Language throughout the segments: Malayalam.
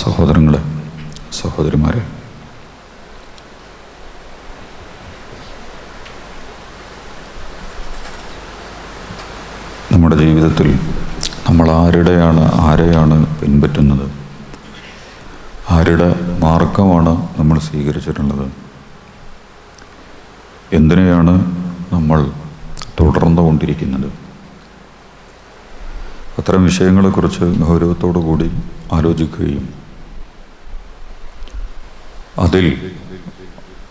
സഹോദരങ്ങളെ സഹോദരിമാരെ. നമ്മുടെ ജീവിതത്തിൽ നമ്മൾ ആരുടെയാണ് ആരെയാണ് പിൻപറ്റുന്നത്? ആരുടെ മാർഗമാണ് നമ്മൾ സ്വീകരിച്ചിട്ടുള്ളത്? എന്തിനെയാണ് നമ്മൾ തുടർന്നു കൊണ്ടിരിക്കുന്നത്? അത്തരം വിഷയങ്ങളെക്കുറിച്ച് ഗൗരവത്തോടു കൂടി ആലോചിക്കുകയും അതിൽ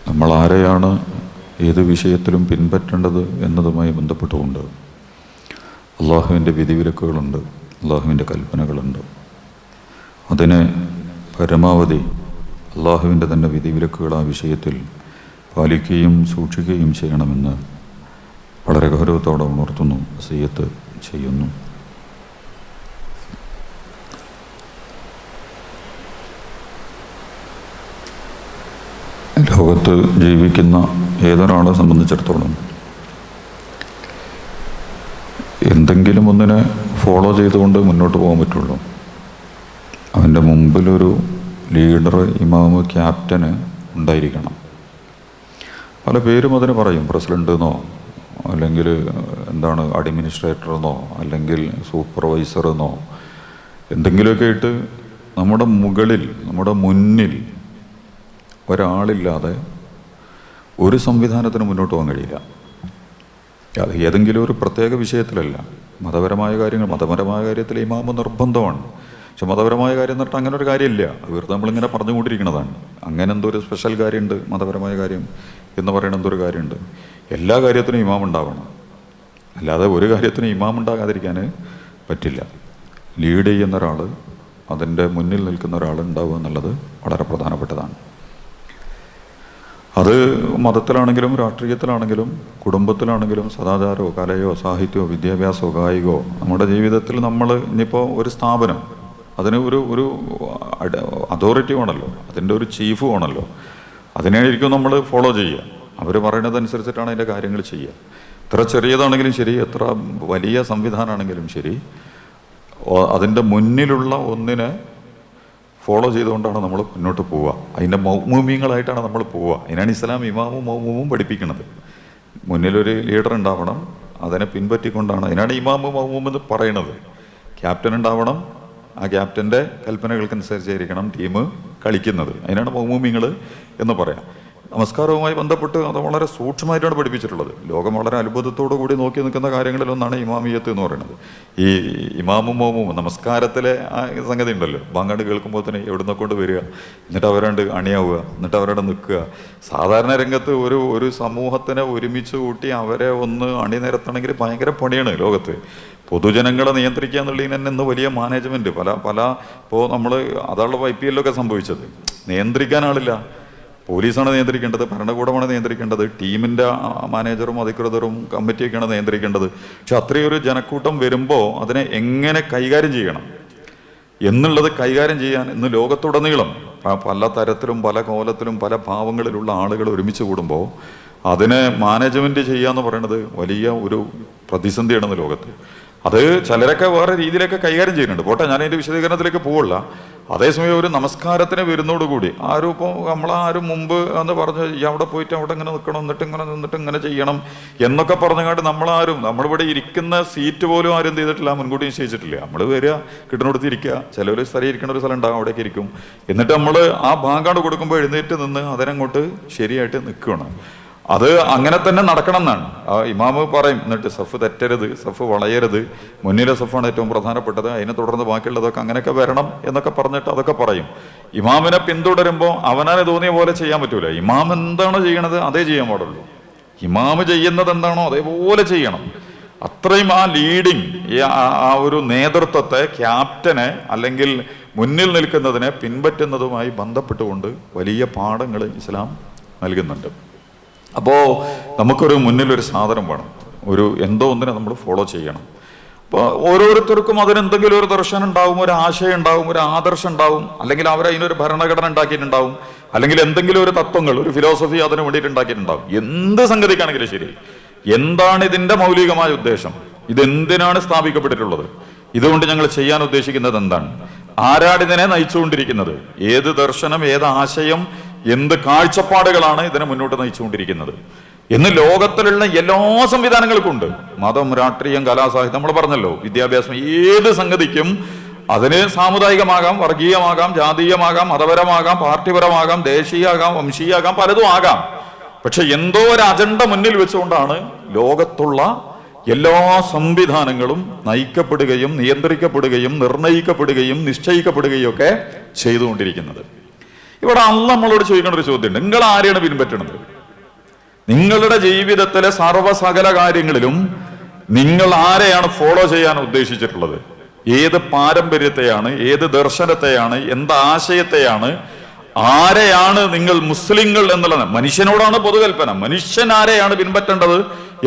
നമ്മൾ ആരെയാണ് ഏത് വിഷയത്തിലും പിൻപറ്റേണ്ടത് എന്നതുമായി ബന്ധപ്പെട്ടുകൊണ്ട് അള്ളാഹുവിന്റെ വിധിവിലക്കുകളുണ്ട് അള്ളാഹുവിന്റെ കൽപ്പനകളുണ്ട്. അതിനെ പരമാവധി അള്ളാഹുവിന്റെ തന്നെ വിധിവിലക്കുകൾ ആ വിഷയത്തിൽ പാലിക്കുകയും സൂക്ഷിക്കുകയും ചെയ്യണമെന്ന് വളരെ ഗൗരവത്തോടെ ഉണർത്തുന്നു സയ്യത്ത് ചെയ്യുന്നു. ലോകത്ത് ജീവിക്കുന്ന ഏതൊരാളെ സംബന്ധിച്ചിടത്തോളം എന്തെങ്കിലും ഒന്നിനെ ഫോളോ ചെയ്തുകൊണ്ട് മുന്നോട്ട് പോകാൻ പറ്റുള്ളൂ. അവന്റെ മുമ്പിലൊരു ലീഡർ ഇമാമ് ക്യാപ്റ്റന് ഉണ്ടായിരിക്കണം. പല പേരും അതിന് പറയും പ്രസിഡന്റ് എന്നോ അല്ലെങ്കിൽ എന്താണ് അഡ്മിനിസ്ട്രേറ്റർ എന്നോ അല്ലെങ്കിൽ സൂപ്പർവൈസർ എന്നോ എന്തെങ്കിലുമൊക്കെ ആയിട്ട് നമ്മുടെ മുകളിൽ നമ്മുടെ മുന്നിൽ ഒരാളില്ലാതെ ഒരു സംവിധാനത്തിന് മുന്നോട്ട് പോകാൻ കഴിയില്ല. അത് ഏതെങ്കിലും ഒരു പ്രത്യേക വിഷയത്തിലല്ല. മതപരമായ കാര്യങ്ങൾ മതപരമായ കാര്യത്തിൽ ഇമാമ നിർബന്ധമാണ്. പക്ഷെ മതപരമായ കാര്യം എന്ന് പറഞ്ഞാൽ അങ്ങനെ ഒരു കാര്യമില്ല. വെറുതെ നമ്മളിങ്ങനെ പറഞ്ഞുകൊണ്ടിരിക്കുന്നതാണ്. അങ്ങനെ എന്തോ ഒരു സ്പെഷ്യൽ കാര്യമുണ്ട് മതപരമായ കാര്യം എന്ന് പറയുന്ന ഒരു കാര്യമുണ്ട്. എല്ലാ കാര്യത്തിനും ഇമാം ഉണ്ടാവണം. അല്ലാതെ ഒരു കാര്യത്തിനും ഇമാം ഉണ്ടാകാതിരിക്കാൻ പറ്റില്ല. ലീഡ് ചെയ്യുന്ന ഒരാൾ അതിന്റെ മുന്നിൽ നിൽക്കുന്ന ഒരാൾ ഉണ്ടാവുക എന്നുള്ളത് വളരെ പ്രധാനപ്പെട്ടതാണ്. അത് മതത്തിലാണെങ്കിലും രാഷ്ട്രീയത്തിലാണെങ്കിലും കുടുംബത്തിലാണെങ്കിലും സദാചാരമോ കലയോ സാഹിത്യമോ വിദ്യാഭ്യാസമോ കായികമോ നമ്മുടെ ജീവിതത്തിൽ നമ്മൾ ഇനിയിപ്പോൾ ഒരു സ്ഥാപനം അതിന് ഒരു ഒരു അതോറിറ്റി വേണമല്ലോ അതിന്റെ ഒരു ചീഫ് വേണമല്ലോ അതിനായിരിക്കും നമ്മൾ ഫോളോ ചെയ്യുക. അവർ പറയുന്നതനുസരിച്ചിട്ടാണ് അതിന്റെ കാര്യങ്ങൾ ചെയ്യുക. എത്ര ചെറിയതാണെങ്കിലും ശരി എത്ര വലിയ സംവിധാനമാണെങ്കിലും ശരി അതിന്റെ മുന്നിലുള്ള ഒന്നിനെ ഫോളോ ചെയ്തുകൊണ്ടാണ് നമ്മൾ മുന്നോട്ട് പോവുക. അതിന്റെ മൗമൂമ്യങ്ങളായിട്ടാണ് നമ്മൾ പോവുക. അതിനാണ് ഇസ്ലാം ഇമാമും മൗമൂമും പഠിപ്പിക്കുന്നത്. മുന്നിലൊരു ലീഡർ ഉണ്ടാവണം അതിനെ പിൻപറ്റിക്കൊണ്ടാണ്. അതിനാണ് ഇമാമു മൗമൂം എന്ന് പറയുന്നത്. ക്യാപ്റ്റൻ ഉണ്ടാവണം ആ ക്യാപ്റ്റന്റെ കൽപ്പനകൾക്കനുസരിച്ചായിരിക്കണം ടീം കളിക്കുന്നത്. അതിനാണ് മൗമൂമിങ്ങൾ എന്ന് പറയാം. നമസ്കാരവുമായി ബന്ധപ്പെട്ട് അത് വളരെ സൂക്ഷ്മമായിട്ടാണ് പഠിപ്പിച്ചിട്ടുള്ളത്. ലോകം വളരെ അത്ഭുതത്തോടു കൂടി നോക്കി നിൽക്കുന്ന കാര്യങ്ങളിലൊന്നാണ് ഇമാമിയത്ത് എന്ന് പറയുന്നത്. ഈ ഇമാമും മോമും നമസ്കാരത്തിലെ ആ സംഗതി ഉണ്ടല്ലോ. ബാങ്കാണ്ട് കേൾക്കുമ്പോൾ തന്നെ എവിടുന്ന് കൊണ്ട് വരിക എന്നിട്ട് അവരാണ്ട് അണിയാവുക എന്നിട്ട് അവരവിടെ നിൽക്കുക. സാധാരണ രംഗത്ത് ഒരു ഒരു സമൂഹത്തിനെ ഒരുമിച്ച് കൂട്ടി അവരെ ഒന്ന് അണിനിരത്തണമെങ്കിൽ ഭയങ്കര പണിയാണ് ലോകത്ത്. പൊതുജനങ്ങളെ നിയന്ത്രിക്കുക എന്നുള്ളതിന് തന്നെ ഇന്ന് വലിയ മാനേജ്മെന്റ് പല പല ഇപ്പോൾ നമ്മൾ അതാണല്ലോ ഐ പി എല്ലൊക്കെ സംഭവിച്ചത്. നിയന്ത്രിക്കാൻ ആളില്ല. പോലീസാണ് നിയന്ത്രിക്കേണ്ടത് ഭരണകൂടമാണ് നിയന്ത്രിക്കേണ്ടത് ടീമിന്റെ മാനേജറും അധികൃതരും കമ്മിറ്റിയൊക്കെയാണ് നിയന്ത്രിക്കേണ്ടത്. പക്ഷെ അത്രയൊരു ജനക്കൂട്ടം വരുമ്പോൾ അതിനെ എങ്ങനെ കൈകാര്യം ചെയ്യണം? എന്നുള്ളത് കൈകാര്യം ചെയ്യാൻ ഇന്ന് ലോകത്തുടനീളം പല തരത്തിലും പല കോലത്തിലും പല ഭാവങ്ങളിലുള്ള ആളുകൾ ഒരുമിച്ച് കൂടുമ്പോൾ അതിനെ മാനേജ്മെന്റ് ചെയ്യുക എന്ന് പറയുന്നത് വലിയ ഒരു പ്രതിസന്ധിയാണ് ലോകത്ത്. അത് ചിലരൊക്കെ വേറെ രീതിയിലൊക്കെ കൈകാര്യം ചെയ്യുന്നുണ്ട്. പോട്ടെ ഞാൻ അതിന്റെ വിശദീകരണത്തിലേക്ക് പോവില്ല അതേസമയം ഒരു നമസ്കാരത്തിന് വരുന്നതോടുകൂടി ആരും ഇപ്പോൾ നമ്മളാരും മുമ്പ് എന്ന് പറഞ്ഞ് അവിടെ പോയിട്ട് അവിടെ ഇങ്ങനെ നിൽക്കണം എന്നിട്ട് ഇങ്ങനെ നിന്നിട്ട് ഇങ്ങനെ ചെയ്യണം എന്നൊക്കെ പറഞ്ഞങ്ങാണ്ട് നമ്മളാരും നമ്മളിവിടെ ഇരിക്കുന്ന സീറ്റ് പോലും ആരും ചെയ്തിട്ടില്ല മുൻകൂട്ടി നിശ്ചയിച്ചിട്ടില്ല. നമ്മൾ വരിക കിട്ടുന്നിടത്ത് ഇരിക്കുക. ചിലവർ സ്ഥലം ഇരിക്കുന്ന ഒരു സ്ഥലം ഉണ്ടാകും അവിടേക്ക് ഇരിക്കും. എന്നിട്ട് നമ്മൾ ആ ബാങ്കാട് കൊടുക്കുമ്പോൾ എഴുന്നേറ്റ് നിന്ന് അതിനങ്ങോട്ട് ശരിയായിട്ട് നിൽക്കുകയാണ്. അത് അങ്ങനെ തന്നെ നടക്കണം എന്നാണ് ആ ഇമാമ് പറയും എന്നിട്ട് സഫ് തെറ്റരുത് സഫ് വളയരുത്. മുന്നിലെ സഫാണ് ഏറ്റവും പ്രധാനപ്പെട്ടത്. അതിനെ തുടർന്ന് ബാക്കിയുള്ളതൊക്കെ അങ്ങനെയൊക്കെ വരണം എന്നൊക്കെ പറഞ്ഞിട്ട് അതൊക്കെ പറയും. ഇമാമിനെ പിന്തുടരുമ്പോൾ അവനാനെ തോന്നിയ പോലെ ചെയ്യാൻ പറ്റൂല. ഇമാം എന്താണ് ചെയ്യണത്? അതേ ചെയ്യാൻ പാടുള്ളൂ. ഇമാമ് ചെയ്യുന്നത് എന്താണോ അതേപോലെ ചെയ്യണം. അത്രയും ആ ലീഡിങ് ആ ഒരു നേതൃത്വത്തെ ക്യാപ്റ്റനെ അല്ലെങ്കിൽ മുന്നിൽ നിൽക്കുന്നതിനെ പിൻപറ്റുന്നതുമായി ബന്ധപ്പെട്ടുകൊണ്ട് വലിയ പാഠങ്ങൾ ഇസ്ലാം നൽകുന്നുണ്ട്. അപ്പോൾ നമുക്കൊരു മുന്നിൽ ഒരു സാധനം വേണം. ഒരു എന്തോ ഒന്നിനെ നമ്മൾ ഫോളോ ചെയ്യണം. അപ്പോൾ ഓരോരുത്തർക്കും അതിനെന്തെങ്കിലും ഒരു ദർശനം ഉണ്ടാവും ഒരു ആശയം ഉണ്ടാവും ഒരു ആദർശം ഉണ്ടാവും അല്ലെങ്കിൽ അവർ അതിനൊരു ഭരണഘടന ഉണ്ടാക്കിയിട്ടുണ്ടാവും അല്ലെങ്കിൽ എന്തെങ്കിലും ഒരു തത്വങ്ങൾ ഒരു ഫിലോസഫി അതിന് വേണ്ടിയിട്ട് ഉണ്ടാക്കിയിട്ടുണ്ടാവും. എന്ത് സംഗതിക്കാണെങ്കിലും ശരി. എന്താണ് ഇതിന്റെ മൗലികമായ ഉദ്ദേശം? ഇതെന്തിനാണ് സ്ഥാപിക്കപ്പെട്ടിട്ടുള്ളത്? ഇതുകൊണ്ട് ഞങ്ങൾ ചെയ്യാൻ ഉദ്ദേശിക്കുന്നത് എന്താണ്? ആരാടിതിനെ നയിച്ചുകൊണ്ടിരിക്കുന്നത്? ഏത് ദർശനം ഏത് ആശയം എന്ത് കാഴ്ചപ്പാടുകളാണ് ഇതിനെ മുന്നോട്ട് നയിച്ചുകൊണ്ടിരിക്കുന്നത്? ഇന്ന് ലോകത്തിലുള്ള എല്ലാ സംവിധാനങ്ങൾക്കും ഉണ്ട് മതം രാഷ്ട്രീയം കലാസാഹിത്യം നമ്മൾ പറഞ്ഞല്ലോ. വിദ്യാഭ്യാസം ഏത് സംഗതിക്കും അതിന് സാമുദായികമാകാം വർഗീയമാകാം ജാതീയമാകാം മതപരമാകാം പാർട്ടിപരമാകാം ദേശീയമാകാം വംശീയമാകാം പലതും ആകാം. പക്ഷെ എന്തോ ഒരു അജണ്ട മുന്നിൽ വെച്ചുകൊണ്ടാണ് ലോകത്തുള്ള എല്ലാ സംവിധാനങ്ങളും നയിക്കപ്പെടുകയും നിയന്ത്രിക്കപ്പെടുകയും നിർണയിക്കപ്പെടുകയും നിശ്ചയിക്കപ്പെടുകയും ഒക്കെ ചെയ്തുകൊണ്ടിരിക്കുന്നത്. ഇവിടെ അള്ള നമ്മളോട് ചോദിക്കേണ്ട ഒരു ചോദ്യമുണ്ട്. നിങ്ങൾ ആരെയാണ് പിൻപറ്റണത്? നിങ്ങളുടെ ജീവിതത്തിലെ സർവസകല കാര്യങ്ങളിലും നിങ്ങൾ ആരെയാണ് ഫോളോ ചെയ്യാൻ ഉദ്ദേശിച്ചിട്ടുള്ളത്? ഏത് പാരമ്പര്യത്തെയാണ് ഏത് ദർശനത്തെയാണ് എന്ത് ആശയത്തെയാണ് ആരെയാണ് നിങ്ങൾ മുസ്ലിങ്ങൾ എന്നുള്ളത് മനുഷ്യനോടാണ് പൊതുകൽപ്പന. മനുഷ്യൻ ആരെയാണ് പിൻപറ്റേണ്ടത്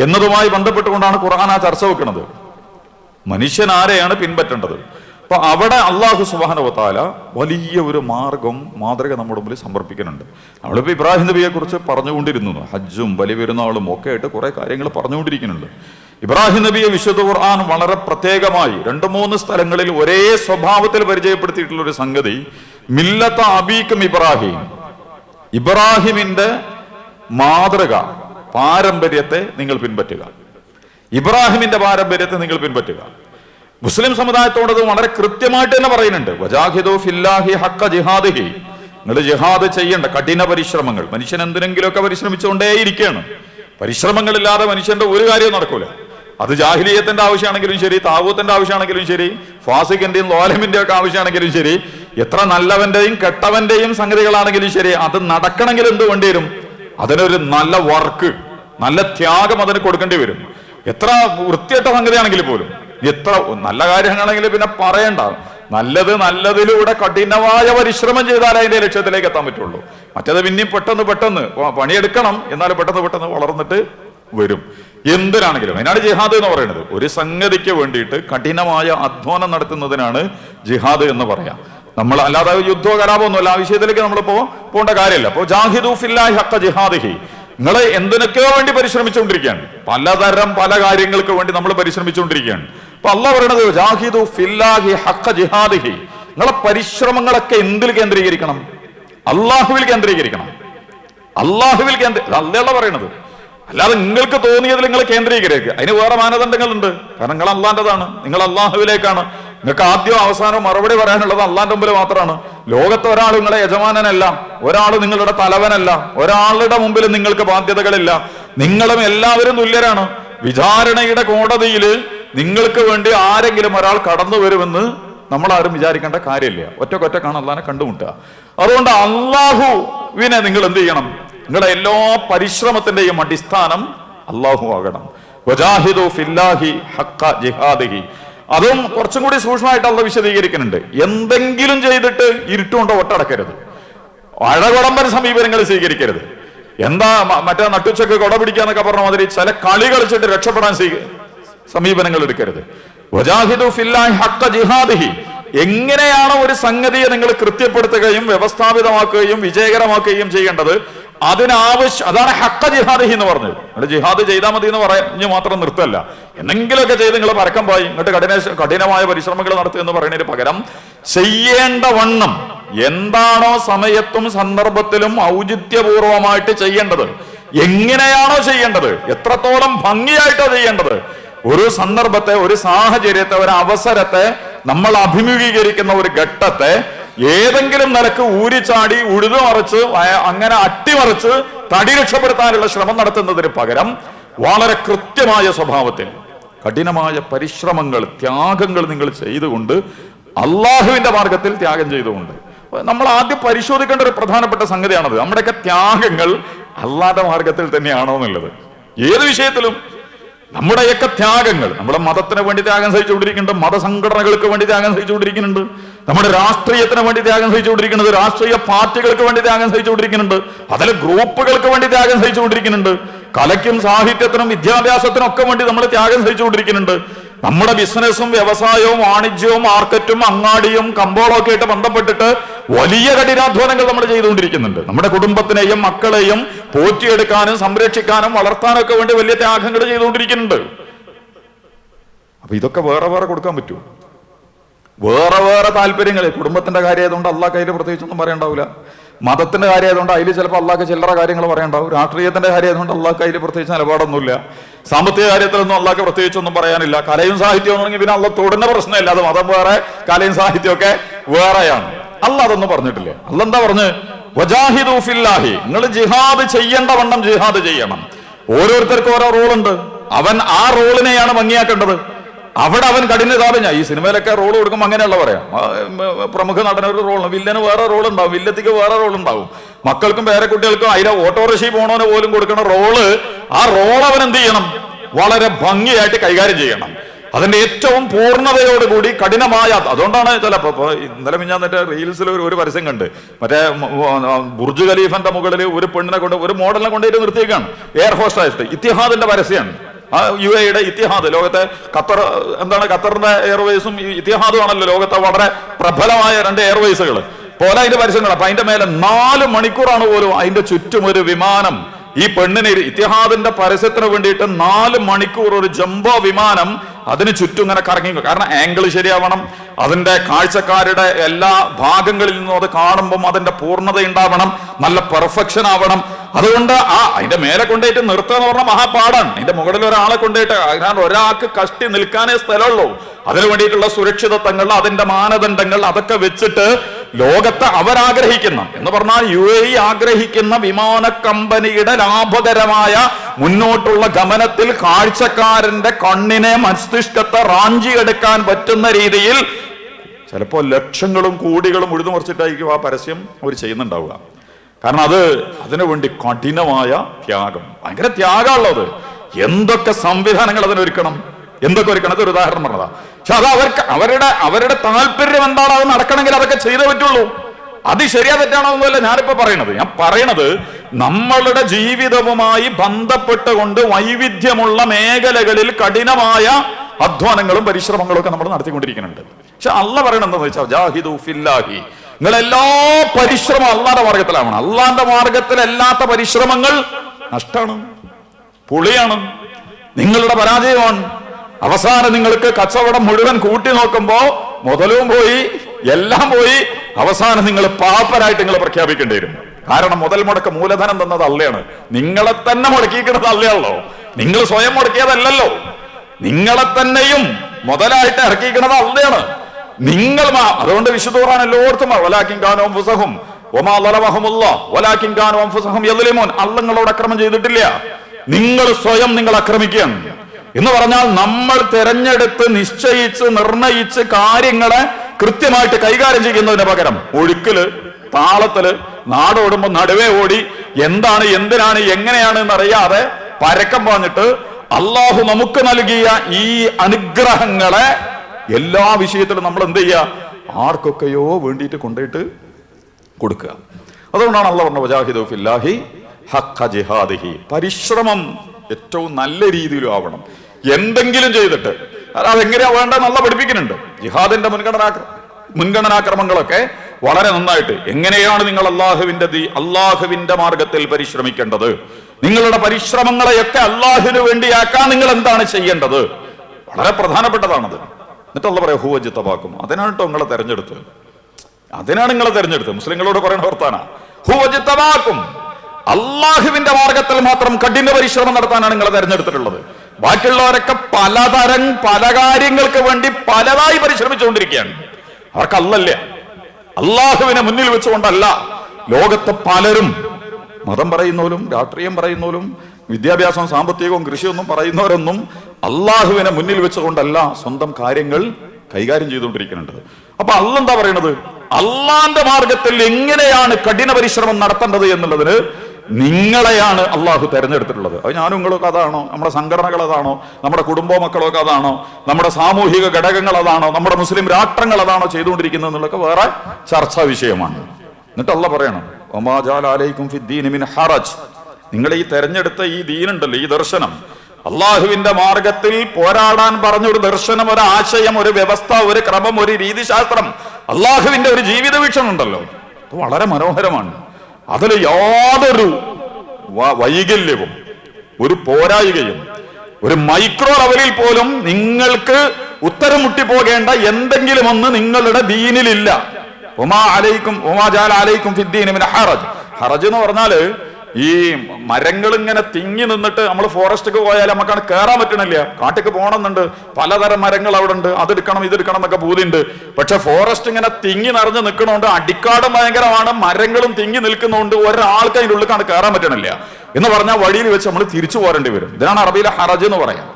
എന്നതുമായി ബന്ധപ്പെട്ടുകൊണ്ടാണ് ഖുർആൻ ആ ചർച്ച വെക്കുന്നത്. മനുഷ്യൻ ആരെയാണ് പിൻപറ്റേണ്ടത്? അപ്പൊ അവിടെ അള്ളാഹു സുബാനുവത്താല വലിയ ഒരു മാർഗം മാതൃക നമ്മുടെ മുമ്പിൽ സമർപ്പിക്കുന്നുണ്ട്. നമ്മളിപ്പോ ഇബ്രാഹിം നബിയെ കുറിച്ച് പറഞ്ഞുകൊണ്ടിരുന്നു. ഹജ്ജും വലിയ പെരുന്നാളും ഒക്കെ ആയിട്ട് കുറെ കാര്യങ്ങൾ പറഞ്ഞുകൊണ്ടിരിക്കുന്നുണ്ട്. ഇബ്രാഹിം നബിയെ വിശുദ്ധ ഖുർആൻ വളരെ പ്രത്യേകമായി രണ്ട് മൂന്ന് സ്ഥലങ്ങളിൽ ഒരേ സ്വഭാവത്തിൽ പരിചയപ്പെടുത്തിയിട്ടുള്ള ഒരു സംഗതി മില്ലത്ത അബീക്കും ഇബ്രാഹിം. ഇബ്രാഹിമിന്റെ മാതൃക പാരമ്പര്യത്തെ നിങ്ങൾ പിൻപറ്റുക. ഇബ്രാഹിമിന്റെ പാരമ്പര്യത്തെ നിങ്ങൾ പിൻപറ്റുക. മുസ്ലിം സമുദായത്തോട് അത് വളരെ കൃത്യമായിട്ട് തന്നെ പറയുന്നുണ്ട്. ഫില്ലാഹി ഹക്ക ജിഹാദിഹി. നിങ്ങൾ ജിഹാദ് ചെയ്യേണ്ട കഠിന പരിശ്രമങ്ങൾ. മനുഷ്യൻ എന്തിനെങ്കിലുമൊക്കെ പരിശ്രമിച്ചുകൊണ്ടേയിരിക്കുകയാണ്. പരിശ്രമങ്ങളില്ലാതെ മനുഷ്യന്റെ ഒരു കാര്യവും നടക്കൂല. അത് ജാഹിലീയത്തിന്റെ ആവശ്യമാണെങ്കിലും ശരി താവൂത്തിന്റെ ആവശ്യമാണെങ്കിലും ശരി ഫാസിഖിന്റെയും ലോലമിന്റെ ഒക്കെ ആവശ്യമാണെങ്കിലും ശരി എത്ര നല്ലവന്റെയും കെട്ടവന്റെയും സംഗതികളാണെങ്കിലും ശരി അത് നടക്കണമെങ്കിൽ എന്ത് വേണ്ടി വരും? അതിനൊരു നല്ല വർക്ക് നല്ല ത്യാഗം അതിന് കൊടുക്കേണ്ടി വരും. എത്ര വൃത്തിയട്ട സംഗതിയാണെങ്കിൽ പോലും. എത്ര നല്ല കാര്യങ്ങളാണെങ്കിൽ പിന്നെ പറയണ്ട. നല്ലത് നല്ലതിലൂടെ കഠിനമായ പരിശ്രമം ചെയ്താലേ അതിന്റെ ലക്ഷ്യത്തിലേക്ക് എത്താൻ പറ്റുള്ളൂ. മറ്റേത് പിന്നെയും പെട്ടെന്ന് പെട്ടെന്ന് പണിയെടുക്കണം എന്നാലും പെട്ടെന്ന് പെട്ടെന്ന് വളർന്നിട്ട് വരും. എന്തിനാണെങ്കിലും അതിനാണ് ജിഹാദ് എന്ന് പറയുന്നത്. ഒരു സംഗതിക്ക് വേണ്ടിയിട്ട് കഠിനമായ അധ്വാനം നടത്തുന്നതിനാണ് ജിഹാദ് എന്ന് പറയാം. നമ്മൾ അല്ലാതെ യുദ്ധമോ കലാപമൊന്നുമല്ല ആ വിഷയത്തിലേക്ക് നമ്മളിപ്പോ പോകേണ്ട കാര്യമില്ല. അപ്പോ ജാഹിദു ഫില്ലാഹി ഹക്ക ജിഹാദിഹി. നിങ്ങൾ എന്തിനൊക്കെയോ വേണ്ടി പരിശ്രമിച്ചുകൊണ്ടിരിക്കുകയാണ്. പലതരം പല കാര്യങ്ങൾക്ക് വേണ്ടി നമ്മൾ പരിശ്രമിച്ചുകൊണ്ടിരിക്കുകയാണ്. അപ്പൊ അല്ല പറയണത് ജാഹിദു ഫില്ലാഹി ഹക്ക ജിഹാദിഹി. നിങ്ങളെ പരിശ്രമങ്ങളൊക്കെ എന്തിൽ കേന്ദ്രീകരിക്കണം? അള്ളാഹുവിൽ കേന്ദ്രീകരിക്കണം. അള്ളാഹുവിൽ കേന്ദ്ര അല്ലല്ല പറയണത്. അല്ലാതെ നിങ്ങൾക്ക് തോന്നിയതിൽ നിങ്ങൾ കേന്ദ്രീകരിക്കുക. അതിന് വേറെ മാനദണ്ഡങ്ങളുണ്ട്. കാരണം നിങ്ങൾ അള്ളാന്റെതാണ് നിങ്ങൾ അള്ളാഹുവിലേക്കാണ് നിങ്ങൾക്ക് ആദ്യം അവസാനം മറുപടി പറയാനുള്ളത് അള്ളാന്റെ മുമ്പിൽ മാത്രമാണ്. ലോകത്ത് ഒരാൾ നിങ്ങളെ യജമാനനല്ല ഒരാൾ നിങ്ങളുടെ തലവനല്ല ഒരാളുടെ മുമ്പിൽ നിങ്ങൾക്ക് ബാധ്യതകളില്ല. നിങ്ങളും എല്ലാവരും തുല്യരാണ്. വിചാരണയുടെ കോടതിയിൽ നിങ്ങൾക്ക് വേണ്ടി ആരെങ്കിലും ഒരാൾ കടന്നു വരുമെന്ന് നമ്മൾ ആരും വിചാരിക്കേണ്ട കാര്യമില്ല. ഒറ്റക്കൊറ്റക്കാണ് അള്ളാനെ കണ്ടുമുട്ടുക. അതുകൊണ്ട് അള്ളാഹുവിനെ നിങ്ങൾ എന്ത് ചെയ്യണം? നിങ്ങളുടെ എല്ലാ പരിശ്രമത്തിന്റെയും അടിസ്ഥാനം അള്ളാഹു ആകണം. വജാഹിദു ഫില്ലാഹി ജിഹാദിഹി. അതും കുറച്ചും കൂടി സൂക്ഷ്മമായിട്ട് അള്ള വിശദീകരിക്കുന്നുണ്ട്. എന്തെങ്കിലും ചെയ്തിട്ട് ഇരുട്ടുകൊണ്ട് ഒട്ടടക്കരുത്. അഴകുടമ്പൻ സമീപനങ്ങൾ സ്വീകരിക്കരുത്. എന്താ മറ്റേ നട്ടുച്ചക്ക് കൊട പിടിക്കാന്നൊക്കെ പറഞ്ഞ മാതിരി ചില കളി കളിച്ചിട്ട് രക്ഷപ്പെടാൻ സമീപനങ്ങൾ എടുക്കരുത്. വജാഹിദു ഫില്ലാഹി എങ്ങനെയാണോ ഒരു സംഗതിയെ നിങ്ങൾ കൃത്യപ്പെടുത്തുകയും വ്യവസ്ഥാപിതമാക്കുകയും വിജയകരമാക്കുകയും ചെയ്യേണ്ടത് അതിനാവശ്യം അതാണ് ഹക്ക ജിഹാദി എന്ന് പറഞ്ഞത്. നിങ്ങൾ ജിഹാദ് ചെയ്താൽ മതി എന്ന് പറഞ്ഞു മാത്രം നിർത്തല്ല. എന്തെങ്കിലുമൊക്കെ ചെയ്ത് നിങ്ങൾ പരക്കം പോയി. ഇങ്ങോട്ട് കഠിന കഠിനമായ പരിശ്രമങ്ങൾ നടത്തുക എന്ന് പറയുന്നതിന് പകരം ചെയ്യേണ്ട വണ്ണം എന്താണോ സമയത്തും സന്ദർഭത്തിലും ഔചിത്യപൂർവമായിട്ട് ചെയ്യേണ്ടത്. എങ്ങനെയാണോ ചെയ്യേണ്ടത്. എത്രത്തോളം ഭംഗിയായിട്ടോ ചെയ്യേണ്ടത്. ഒരു സന്ദർഭത്തെ ഒരു സാഹചര്യത്തെ ഒരു അവസരത്തെ നമ്മൾ അഭിമുഖീകരിക്കുന്ന ഒരു ഘട്ടത്തെ ഏതെങ്കിലും നിലയ്ക്ക് ഊരിച്ചാടി ഉഴുതു മറിച്ച് അങ്ങനെ അട്ടിമറിച്ച് തടി രക്ഷപ്പെടുത്താനുള്ള ശ്രമം നടത്തുന്നതിന് പകരം വളരെ കൃത്യമായ സ്വഭാവത്തിൽ കഠിനമായ പരിശ്രമങ്ങൾ ത്യാഗങ്ങൾ നിങ്ങൾ ചെയ്തുകൊണ്ട് അള്ളാഹുവിന്റെ മാർഗത്തിൽ ത്യാഗം ചെയ്തുകൊണ്ട്. നമ്മൾ ആദ്യം പരിശോധിക്കേണ്ട ഒരു പ്രധാനപ്പെട്ട സംഗതിയാണത്. നമ്മുടെയൊക്കെ ത്യാഗങ്ങൾ അള്ളാന്റെ മാർഗത്തിൽ തന്നെയാണോ എന്നുള്ളത്. ഏത് വിഷയത്തിലും നമ്മുടെയൊക്കെ ത്യാഗങ്ങൾ നമ്മുടെ മതത്തിന് വേണ്ടി ത്യാഗം സഹിച്ചുകൊണ്ടിരിക്കുന്നുണ്ട് മതസംഘടനകൾക്ക് വേണ്ടി ത്യാഗം സഹിച്ചുകൊണ്ടിരിക്കുന്നുണ്ട്. നമ്മുടെ രാഷ്ട്രീയത്തിന് വേണ്ടി ത്യാഗം സഹിച്ചുകൊണ്ടിരിക്കുന്നത് രാഷ്ട്രീയ പാർട്ടികൾക്ക് വേണ്ടി ത്യാഗം സഹിച്ചുകൊണ്ടിരിക്കുന്നുണ്ട് അതിലെ ഗ്രൂപ്പുകൾക്ക് വേണ്ടി ത്യാഗം സഹിച്ചുകൊണ്ടിരിക്കുന്നുണ്ട് കലയ്ക്കും സാഹിത്യത്തിനും വിദ്യാഭ്യാസത്തിനും ഒക്കെ വേണ്ടി നമ്മൾ ത്യാഗം സഹിച്ചുകൊണ്ടിരിക്കുന്നുണ്ട്. നമ്മുടെ ബിസിനസ്സും വ്യവസായവും വാണിജ്യവും മാർക്കറ്റും അങ്ങാടിയും കമ്പോളവും ഒക്കെ ആയിട്ട് ബന്ധപ്പെട്ടിട്ട് വലിയ കഠിനാധ്വാനങ്ങൾ നമ്മൾ ചെയ്തുകൊണ്ടിരിക്കുന്നുണ്ട്. നമ്മുടെ കുടുംബത്തിനെയും മക്കളെയും പോറ്റിയെടുക്കാനും സംരക്ഷിക്കാനും വളർത്താനും ഒക്കെ വേണ്ടി വലിയ ത്യാഗങ്ങൾ ചെയ്തുകൊണ്ടിരിക്കുന്നുണ്ട്. അപ്പൊ ഇതൊക്കെ വേറെ വേറെ കൊടുക്കാൻ പറ്റുമോ? വേറെ വേറെ താല്പര്യങ്ങൾ കുടുംബത്തിന്റെ കാര്യമായതുകൊണ്ട് അള്ളാഹ് കയ്യിൽ പ്രത്യേകിച്ചൊന്നും പറയണ്ടാവില്ല മതത്തിന്റെ കാര്യമായതുകൊണ്ട് അതിൽ ചിലപ്പോൾ അള്ളാഹ് ചില്ലറ കാര്യങ്ങൾ പറയണ്ടാവും. രാഷ്ട്രീയത്തിന്റെ കാര്യമായതുകൊണ്ട് അള്ളാഹ് കയ്യിൽ പ്രത്യേകിച്ച് നിലപാടൊന്നുമില്ല. സാമ്പത്തിക കാര്യത്തിലൊന്നും അള്ളാഹ് പ്രത്യേകിച്ചൊന്നും പറയാനില്ല. കലയും സാഹിത്യവും ആണെങ്കിൽ പിന്നെ അള്ളാഹ് തൊടുന്ന പ്രശ്നമില്ല. അത് മതം വേറെ കലയും സാഹിത്യമൊക്കെ വേറെയാണ്. അല്ല അതൊന്നും പറഞ്ഞിട്ടില്ലേ. അല്ല എന്താ പറഞ്ഞ്? വജാഹിദു ഫില്ലാഹി. നിങ്ങൾ ജിഹാദ് ചെയ്യേണ്ട വണ്ണം ജിഹാദ് ചെയ്യണം. ഓരോരുത്തർക്കും ഓരോ റോളുണ്ട്. അവൻ ആ റോളിനെയാണ് ഭംഗിയാക്കേണ്ടത്. അവിടെ അവൻ കഠിനതാപഞ്ഞ ഈ സിനിമയിലൊക്കെ റോൾ കൊടുക്കുമ്പോൾ അങ്ങനെയുള്ള പറയാം. പ്രമുഖ നടനൊരു റോൾ വില്ലന് വേറെ റോൾ ഉണ്ടാവും വില്ലത്തിക്ക് വേറെ റോൾ ഉണ്ടാവും മക്കൾക്കും പേരക്കുട്ടികൾക്കും അതിലെ ഓട്ടോറിക്ഷയിൽ പോണവന് പോലും കൊടുക്കുന്ന റോൾ ആ റോൾ അവൻ എന്ത് ചെയ്യണം? വളരെ ഭംഗിയായിട്ട് കൈകാര്യം ചെയ്യണം. അതിന്റെ ഏറ്റവും പൂർണതയോടുകൂടി കഠിനമായ അതുകൊണ്ടാണ് ചില ഇന്നലെ ഞാൻ മറ്റേ റീൽസിൽ ഒരു ഒരു പരസ്യം കണ്ട്. മറ്റേ ബുർജ് ഖലീഫന്റെ മുകളിൽ ഒരു പെണ്ണിനെ കൊണ്ട് ഒരു മോഡലിനെ കൊണ്ടുപോയിട്ട് നിർത്തിയേക്കാണ്. എയർ ഹോസ്റ്റ് ആയിട്ട്. ഇത്തിഹാദിന്റെ പരസ്യമാണ് ആ യു എയുടെ ഇത്തിഹാദ് ലോകത്തെ ഖത്തർ എന്താണ് ഖത്തറിന്റെ എയർവേസും ഇത്തിഹാദും ആണല്ലോ ലോകത്തെ വളരെ പ്രബലമായ രണ്ട് എയർവേസുകൾ പോലെ അതിന്റെ പരസ്യങ്ങൾ അപ്പൊ അതിന്റെ മേലെ നാല് മണിക്കൂറാണ് പോലും അതിന്റെ ചുറ്റും ഒരു വിമാനം. ഈ പെണ്ണിന് ഇത്തിഹാദിന്റെ പരസ്യത്തിന് വേണ്ടിയിട്ട് നാല് മണിക്കൂർ ഒരു ജംബോ വിമാനം അതിന് ചുറ്റും ഇങ്ങനെ കറങ്ങി കാരണം ആംഗിൾ ശരിയാവണം അതിന്റെ കാഴ്ചക്കാരുടെ എല്ലാ ഭാഗങ്ങളിൽ നിന്നും അത് കാണുമ്പം അതിന്റെ പൂർണത ഉണ്ടാവണം നല്ല പെർഫെക്ഷൻ ആവണം. അതുകൊണ്ട് ആ അതിന്റെ മേലെ കൊണ്ടുപോയിട്ട് നിർത്തുക എന്ന് പറഞ്ഞാൽ മഹാപാടാണ് അതിന്റെ മുകളിൽ ഒരാളെ കൊണ്ടുപോയിട്ട് കാരണം ഒരാൾക്ക് കഷ്ടി നിൽക്കാനേ സ്ഥലമുള്ളൂ. അതിനു വേണ്ടിയിട്ടുള്ള സുരക്ഷിതത്വങ്ങൾ അതിന്റെ മാനദണ്ഡങ്ങൾ അതൊക്കെ വെച്ചിട്ട് ലോകത്തെ അവരാഗ്രഹിക്കുന്ന എന്ന് പറഞ്ഞാൽ യു എ ആഗ്രഹിക്കുന്ന വിമാന കമ്പനിയുടെ ലാഭകരമായ മുന്നോട്ടുള്ള ഗമനത്തിൽ കാഴ്ചക്കാരന്റെ കണ്ണിനെ മസ്തിഷ്കത്തെ റാഞ്ചി എടുക്കാൻ പറ്റുന്ന രീതിയിൽ ചിലപ്പോൾ ലക്ഷങ്ങളും കോടികളും ഉഴുതു മറിച്ചിട്ടായിരിക്കും ആ പരസ്യം അവർ ചെയ്യുന്നുണ്ടാവുക. കാരണം അത് അതിനുവേണ്ടി കഠിനമായ ത്യാഗം. ഭയങ്കര ത്യാഗമുള്ളത് എന്തൊക്കെ സംവിധാനങ്ങൾ അതിനൊരുക്കണം? എന്തൊക്കെ ഒരു കണക്ക് ഒരു ഉദാഹരണം പറഞ്ഞതാ. പക്ഷെ അത് അവർക്ക് അവരുടെ അവരുടെ താല്പര്യം എന്താണോ? അത് നടക്കണമെങ്കിൽ അതൊക്കെ ചെയ്തേ പറ്റുള്ളൂ. അത് ശരിയാ തെറ്റാണോ എന്നല്ല ഞാനിപ്പോ പറയണത്. ഞാൻ പറയണത് നമ്മളുടെ ജീവിതവുമായി ബന്ധപ്പെട്ടുകൊണ്ട് വൈവിധ്യമുള്ള മേഖലകളിൽ കഠിനമായ അധ്വാനങ്ങളും പരിശ്രമങ്ങളും ഒക്കെ നമ്മൾ നടത്തിക്കൊണ്ടിരിക്കുന്നുണ്ട്. പക്ഷെ അല്ല പറയണെന്താന്ന് വെച്ചാൽ ജാഹിദു ഫില്ലാഹി. നിങ്ങൾ എല്ലാ പരിശ്രമം അള്ളാന്റെ മാർഗത്തിലാവണം അള്ളാന്റെ മാർഗത്തിലല്ലാത്ത പരിശ്രമങ്ങൾ നഷ്ടമാണ് പുളിയാണ് നിങ്ങളുടെ പരാജയമാണ്. അവസാനം നിങ്ങൾക്ക് കച്ചവടം മുഴുവൻ കൂട്ടി നോക്കുമ്പോ മുതലും പോയി എല്ലാം പോയി. അവസാനം നിങ്ങൾ പാപ്പരായിട്ട് നിങ്ങൾ പ്രഖ്യാപിക്കേണ്ടി വരും. കാരണം മുതൽ മുടക്ക് മൂലധനം തന്നത് അല്ലയാണ് നിങ്ങളെ തന്നെ മുടക്കിയിരിക്കുന്നത് അല്ലയാണല്ലോ നിങ്ങൾ സ്വയം മുടക്കിയതല്ലല്ലോ. നിങ്ങളെ തന്നെയും മുതലായിട്ട് ഇറക്കിയിരിക്കുന്നത് അല്ലയാണ് നിങ്ങൾ അതുകൊണ്ട് വിശുദ്ധ ഖുർആൻ എല്ലായിടത്തും വലാക്കിൻ കാനോ അക്രമം ചെയ്തിട്ടില്ല. നിങ്ങൾ സ്വയം നിങ്ങൾ ആക്രമിക്കുകയാണ് എന്ന് പറഞ്ഞാൽ നമ്മൾ തിരഞ്ഞെടുത്ത് നിശ്ചയിച്ച് നിർണയിച്ച് കാര്യങ്ങളെ കൃത്യമായിട്ട് കൈകാര്യം ചെയ്യുന്നതിന് പകരം ഒഴുക്കിൽ താളത്തിൽ നാടോടുമ്പോ നടുവേ ഓടി എന്താണ് എന്തിനാണ് എങ്ങനെയാണ് എന്നറിയാതെ പരക്കം പറഞ്ഞിട്ട് അള്ളാഹു നമുക്ക് നൽകിയ ഈ അനുഗ്രഹങ്ങളെ എല്ലാ വിഷയത്തിലും നമ്മൾ എന്ത് ചെയ്യുക? ആർക്കൊക്കെയോ വേണ്ടിയിട്ട് കൊണ്ടുപോയിട്ട് കൊടുക്കുക. അതുകൊണ്ടാണ് അള്ള പറഞ്ഞ വജാഹിദു ഫില്ലാഹി ഹക്ക ജിഹാദിഹി. പരിശ്രമം ഏറ്റവും നല്ല രീതിയിലും ആവണം. എന്തെങ്കിലും ചെയ്തിട്ട്. അത് അതെങ്ങനെയാ വേണ്ട നല്ല പഠിപ്പിക്കുന്നുണ്ട്. ജിഹാദിന്റെ മുൻഗണനാ മുൻഗണനാക്രമങ്ങളൊക്കെ വളരെ നന്നായിട്ട്. എങ്ങനെയാണ് നിങ്ങൾ അള്ളാഹുവിന്റെ അള്ളാഹുവിന്റെ മാർഗത്തിൽ പരിശ്രമിക്കേണ്ടത്? നിങ്ങളുടെ പരിശ്രമങ്ങളെയൊക്കെ അള്ളാഹുവിന് വേണ്ടിയാക്കാൻ നിങ്ങൾ എന്താണ് ചെയ്യേണ്ടത്? വളരെ പ്രധാനപ്പെട്ടതാണത്. എന്നിട്ട് അള്ള പറയാം ഹൂവജിത്തമാക്കും അതിനാണ് കേട്ടോ നിങ്ങളെ തെരഞ്ഞെടുത്ത് അതിനാണ് നിങ്ങളെ തെരഞ്ഞെടുത്തത്. മുസ്ലിങ്ങളോട് പറയുന്ന വർത്താന ഹൂവജിത്തമാക്കും അള്ളാഹുവിന്റെ മാർഗത്തിൽ മാത്രം കഠിന പരിശ്രമം നടത്താനാണ് നിങ്ങളെ തെരഞ്ഞെടുത്തിട്ടുള്ളത്. ബാക്കിയുള്ളവരൊക്കെ പലതരം പല കാര്യങ്ങൾക്ക് വേണ്ടി പലതായി പരിശ്രമിച്ചുകൊണ്ടിരിക്കുകയാണ്. അവർക്ക് അല്ലല്ല? അള്ളാഹുവിനെ മുന്നിൽ വെച്ചുകൊണ്ടല്ല. ലോകത്തെ പലരും മതം പറയുന്നവരും രാഷ്ട്രീയം പറയുന്നവരും വിദ്യാഭ്യാസവും സാമ്പത്തികവും കൃഷിയൊന്നും പറയുന്നവരൊന്നും അള്ളാഹുവിനെ മുന്നിൽ വെച്ചുകൊണ്ടല്ല സ്വന്തം കാര്യങ്ങൾ കൈകാര്യം ചെയ്തുകൊണ്ടിരിക്കുന്നുണ്ട്. അപ്പൊ അല്ല എന്താ പറയണത് അള്ളാന്റെ മാർഗത്തിൽ എങ്ങനെയാണ് കഠിന പരിശ്രമം നടത്തേണ്ടത് എന്നുള്ളതിന് നിങ്ങളെയാണ് അള്ളാഹു തെരഞ്ഞെടുത്തിട്ടുള്ളത്. അത് ഞാനും നിങ്ങളൊക്കെ അതാണോ? നമ്മുടെ സംഘടനകൾ അതാണോ? നമ്മുടെ കുടുംബ മക്കളൊക്കെ അതാണോ? നമ്മുടെ സാമൂഹിക ഘടകങ്ങൾ അതാണോ? നമ്മുടെ മുസ്ലിം രാഷ്ട്രങ്ങൾ അതാണോ ചെയ്തുകൊണ്ടിരിക്കുന്നത് എന്നുള്ളതൊക്കെ വേറെ ചർച്ചാ വിഷയമാണ്. എന്നിട്ട് അല്ല പറയണം ഹറജ്. നിങ്ങൾ ഈ തെരഞ്ഞെടുത്ത ഈ ദീനുണ്ടല്ലോ ഈ ദർശനം. അള്ളാഹുവിന്റെ മാർഗത്തിൽ പോരാടാൻ പറഞ്ഞ ഒരു ദർശനം ഒരു ആശയം ഒരു വ്യവസ്ഥ ഒരു ക്രമം ഒരു രീതിശാസ്ത്രം അള്ളാഹുവിന്റെ ഒരു ജീവിത വീക്ഷണം ഉണ്ടല്ലോ വളരെ മനോഹരമാണ്. അതിൽ യാതൊരു വൈകല്യവും ഒരു പോരായികയും ഒരു മൈക്രോ ലെവലിൽ പോലും നിങ്ങൾക്ക് ഉത്തരം മുട്ടിപ്പോകേണ്ട എന്തെങ്കിലും ഒന്ന് നിങ്ങളുടെ ദീനിലില്ല. ഉമാ അലൈക്കും ഒമാ ജാൽ അലൈക്കും ഹറജ്. ഹറജ് എന്ന് പറഞ്ഞാൽ ഈ മരങ്ങൾ ഇങ്ങനെ തിങ്ങി നിന്നിട്ട് നമ്മൾ ഫോറസ്റ്റൊക്കെ പോയാൽ നമുക്കാണ് കയറാൻ പറ്റണില്ല. കാട്ടിക്ക് പോകണമെന്നുണ്ട് പലതരം മരങ്ങൾ അവിടെ ഉണ്ട് അതെടുക്കണം ഇതെടുക്കണം എന്നൊക്കെ പൂതിയുണ്ട്. പക്ഷെ ഫോറസ്റ്റ് ഇങ്ങനെ തിങ്ങി നിറഞ്ഞ് നിൽക്കണോണ്ട് അടിക്കാടും ഭയങ്കരമാണ്. മരങ്ങളും തിങ്ങി നിൽക്കുന്നതുകൊണ്ട് ഒരാൾക്ക് അതിന്റെ ഉള്ളിൽ കാണാൻ കയറാൻ പറ്റണില്ല. എന്ന് പറഞ്ഞാൽ വഴിയിൽ വെച്ച് നമ്മൾ തിരിച്ചു പോരേണ്ടി വരും. ഇതിനാണ് അറബിയിലെ ഹറജ് എന്ന് പറയാം.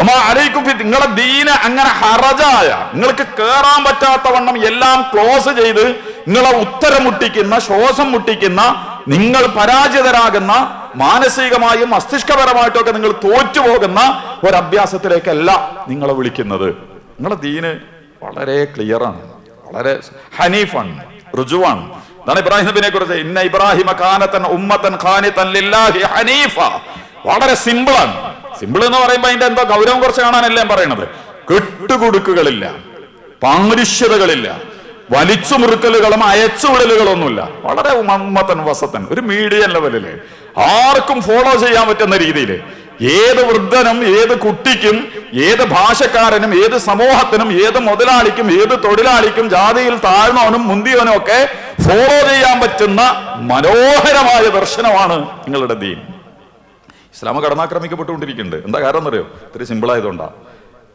ഒമാ അലൈക്കും നിങ്ങളെ ദീന അങ്ങനെ ഹറജായ. നിങ്ങൾക്ക് കേറാൻ പറ്റാത്ത വണ്ണം എല്ലാം ക്ലോസ് ചെയ്ത് നിങ്ങളെ ഉത്തരം മുട്ടിക്കുന്ന ശ്വാസം മുട്ടിക്കുന്ന നിങ്ങൾ പരാജിതരാകുന്ന മാനസികമായും മസ്തിഷ്കപരമായിട്ടൊക്കെ നിങ്ങൾ തോറ്റുപോകുന്ന ഒരഭ്യാസത്തിലേക്കല്ല നിങ്ങളെ വിളിക്കുന്നത്. നിങ്ങളെ ദീന് വളരെ ക്ലിയറാണ് വളരെ ഹനീഫാണ് ഋജുവാണ്. അതാണ് ഇബ്രാഹിം കുറിച്ച് ഇന്ന ഇബ്രാഹിമ കാനത്തൻ ഉമ്മത്തൻ ഖാനിത്തൻ ലില്ലാഹി ഹനീഫ. വളരെ സിമ്പിളാണ് സിമ്പിൾ എന്ന് പറയുമ്പോൾ അതിന്റെ എന്തോ ഗൗരവം കുറച്ച് കാണാനല്ലേ പറയണത് കെട്ടുകൊടുക്കുകളില്ല പാങ്കുരിശ്യതകളില്ല വലിച്ചു മുറുക്കലുകളും അയച്ചുവിടലുകളൊന്നുമില്ല. വളരെ മന്മത്തൻ വസത്തൻ ഒരു മീഡിയം ലെവലിൽ ആർക്കും ഫോളോ ചെയ്യാൻ പറ്റുന്ന രീതിയിൽ ഏത് വൃദ്ധനും ഏത് കുട്ടിക്കും ഏത് ഭാഷക്കാരനും ഏത് സമൂഹത്തിനും ഏത് മുതലാളിക്കും ഏത് തൊഴിലാളിക്കും ജാതിയിൽ താഴ്ന്നവനും മുന്തിയവനും ഒക്കെ ഫോളോ ചെയ്യാൻ പറ്റുന്ന മനോഹരമായ ദർശനമാണ് നിങ്ങളുടെ ദീൻ. ഇസ്ലാം കടന്നാക്രമിക്കപ്പെട്ടുകൊണ്ടിരിക്കുന്നുണ്ട്. എന്താ കാരണം എന്നറിയോ? ഇത്തിരി സിമ്പിൾ ആയതുകൊണ്ടാ.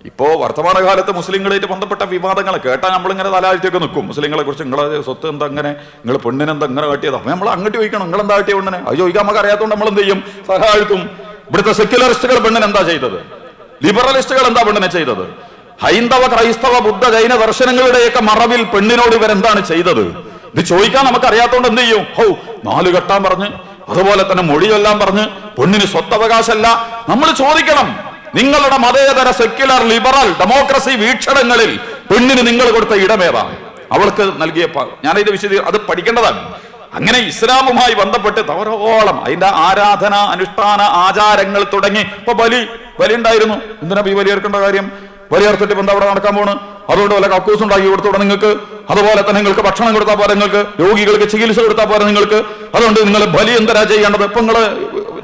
ഇപ്പോ വർത്തമാനകാലത്ത് മുസ്ലിങ്ങളായിട്ട് ബന്ധപ്പെട്ട വിവാദങ്ങൾ കേട്ടാൽ നമ്മളിങ്ങനെ തലാഴ്ചയൊക്കെ നിൽക്കും. മുസ്ലിങ്ങളെ കുറിച്ച് നിങ്ങളെ സ്വത്ത് എന്താ അങ്ങനെ നിങ്ങൾ പെണ്ണിനെന്താ ഇങ്ങനെ കാട്ടിയത്? അപ്പൊ നമ്മൾ അങ്ങോട്ട് ചോദിക്കണം നിങ്ങൾ എന്താ കാട്ടിയ പെണ്ണിനെ? അത് ചോദിക്കാൻ നമുക്ക് അറിയാത്തതുകൊണ്ട് നമ്മൾ എന്ത് ചെയ്യും? സഹായിക്കും. ഇവിടുത്തെ സെക്യുലറിസ്റ്റുകൾ പെണ്ണിന് എന്താ ചെയ്തത്? ലിബറലിസ്റ്റുകൾ എന്താ പെണ്ണിനെ ചെയ്തത്? ഹൈന്ദവ ക്രൈസ്തവ ബുദ്ധ ജൈന ദർശനങ്ങളുടെയൊക്കെ മറവിൽ പെണ്ണിനോട് ഇവരെന്താണ് ചെയ്തത്? ഇത് ചോദിക്കാൻ നമുക്ക് അറിയാത്തതുകൊണ്ട് എന്ത് ചെയ്യും? ഹൗ നാല് കെട്ടാൻ പറഞ്ഞ് അതുപോലെ തന്നെ മൊഴിയെല്ലാം പറഞ്ഞ് പെണ്ണിന് സ്വത്തവകാശമല്ല. നമ്മൾ ചോദിക്കണം. നിങ്ങളുടെ മതേതര സെക്യുലർ ലിബറൽ ഡെമോക്രസി വീക്ഷണങ്ങളിൽ പെണ്ണിന് നിങ്ങൾ കൊടുത്ത ഇടമേതാണ് അവൾക്ക് നൽകിയ ഞാനിത് വിശദീ അത് പഠിക്കേണ്ടതാണ്. അങ്ങനെ ഇസ്ലാമുമായി ബന്ധപ്പെട്ട് ധാരോളം അതിന്റെ ആരാധന അനുഷ്ഠാന ആചാരങ്ങൾ തുടങ്ങി. ഇപ്പൊ ബലി ബലി ഉണ്ടായിരുന്നു. എന്തിനാ ഈ ബലിയേർക്കേണ്ട കാര്യം? ബലി അർത്ഥത്തിൽ എന്താ അവിടെ നടക്കാൻ പോണ്? അതുകൊണ്ട് വല്ല കക്കൂസ് ഉണ്ടാക്കി കൊടുത്തോടെ നിങ്ങൾക്ക്. അതുപോലെ തന്നെ നിങ്ങൾക്ക് ഭക്ഷണം കൊടുത്താൽ പോലെ നിങ്ങൾക്ക്. രോഗികൾക്ക് ചികിത്സ കൊടുത്താൽ പോലെ നിങ്ങൾക്ക്. അതുകൊണ്ട് നിങ്ങൾ ബലി എന്തരാ ചെയ്യേണ്ടത്? ഇപ്പൊ നിങ്ങൾ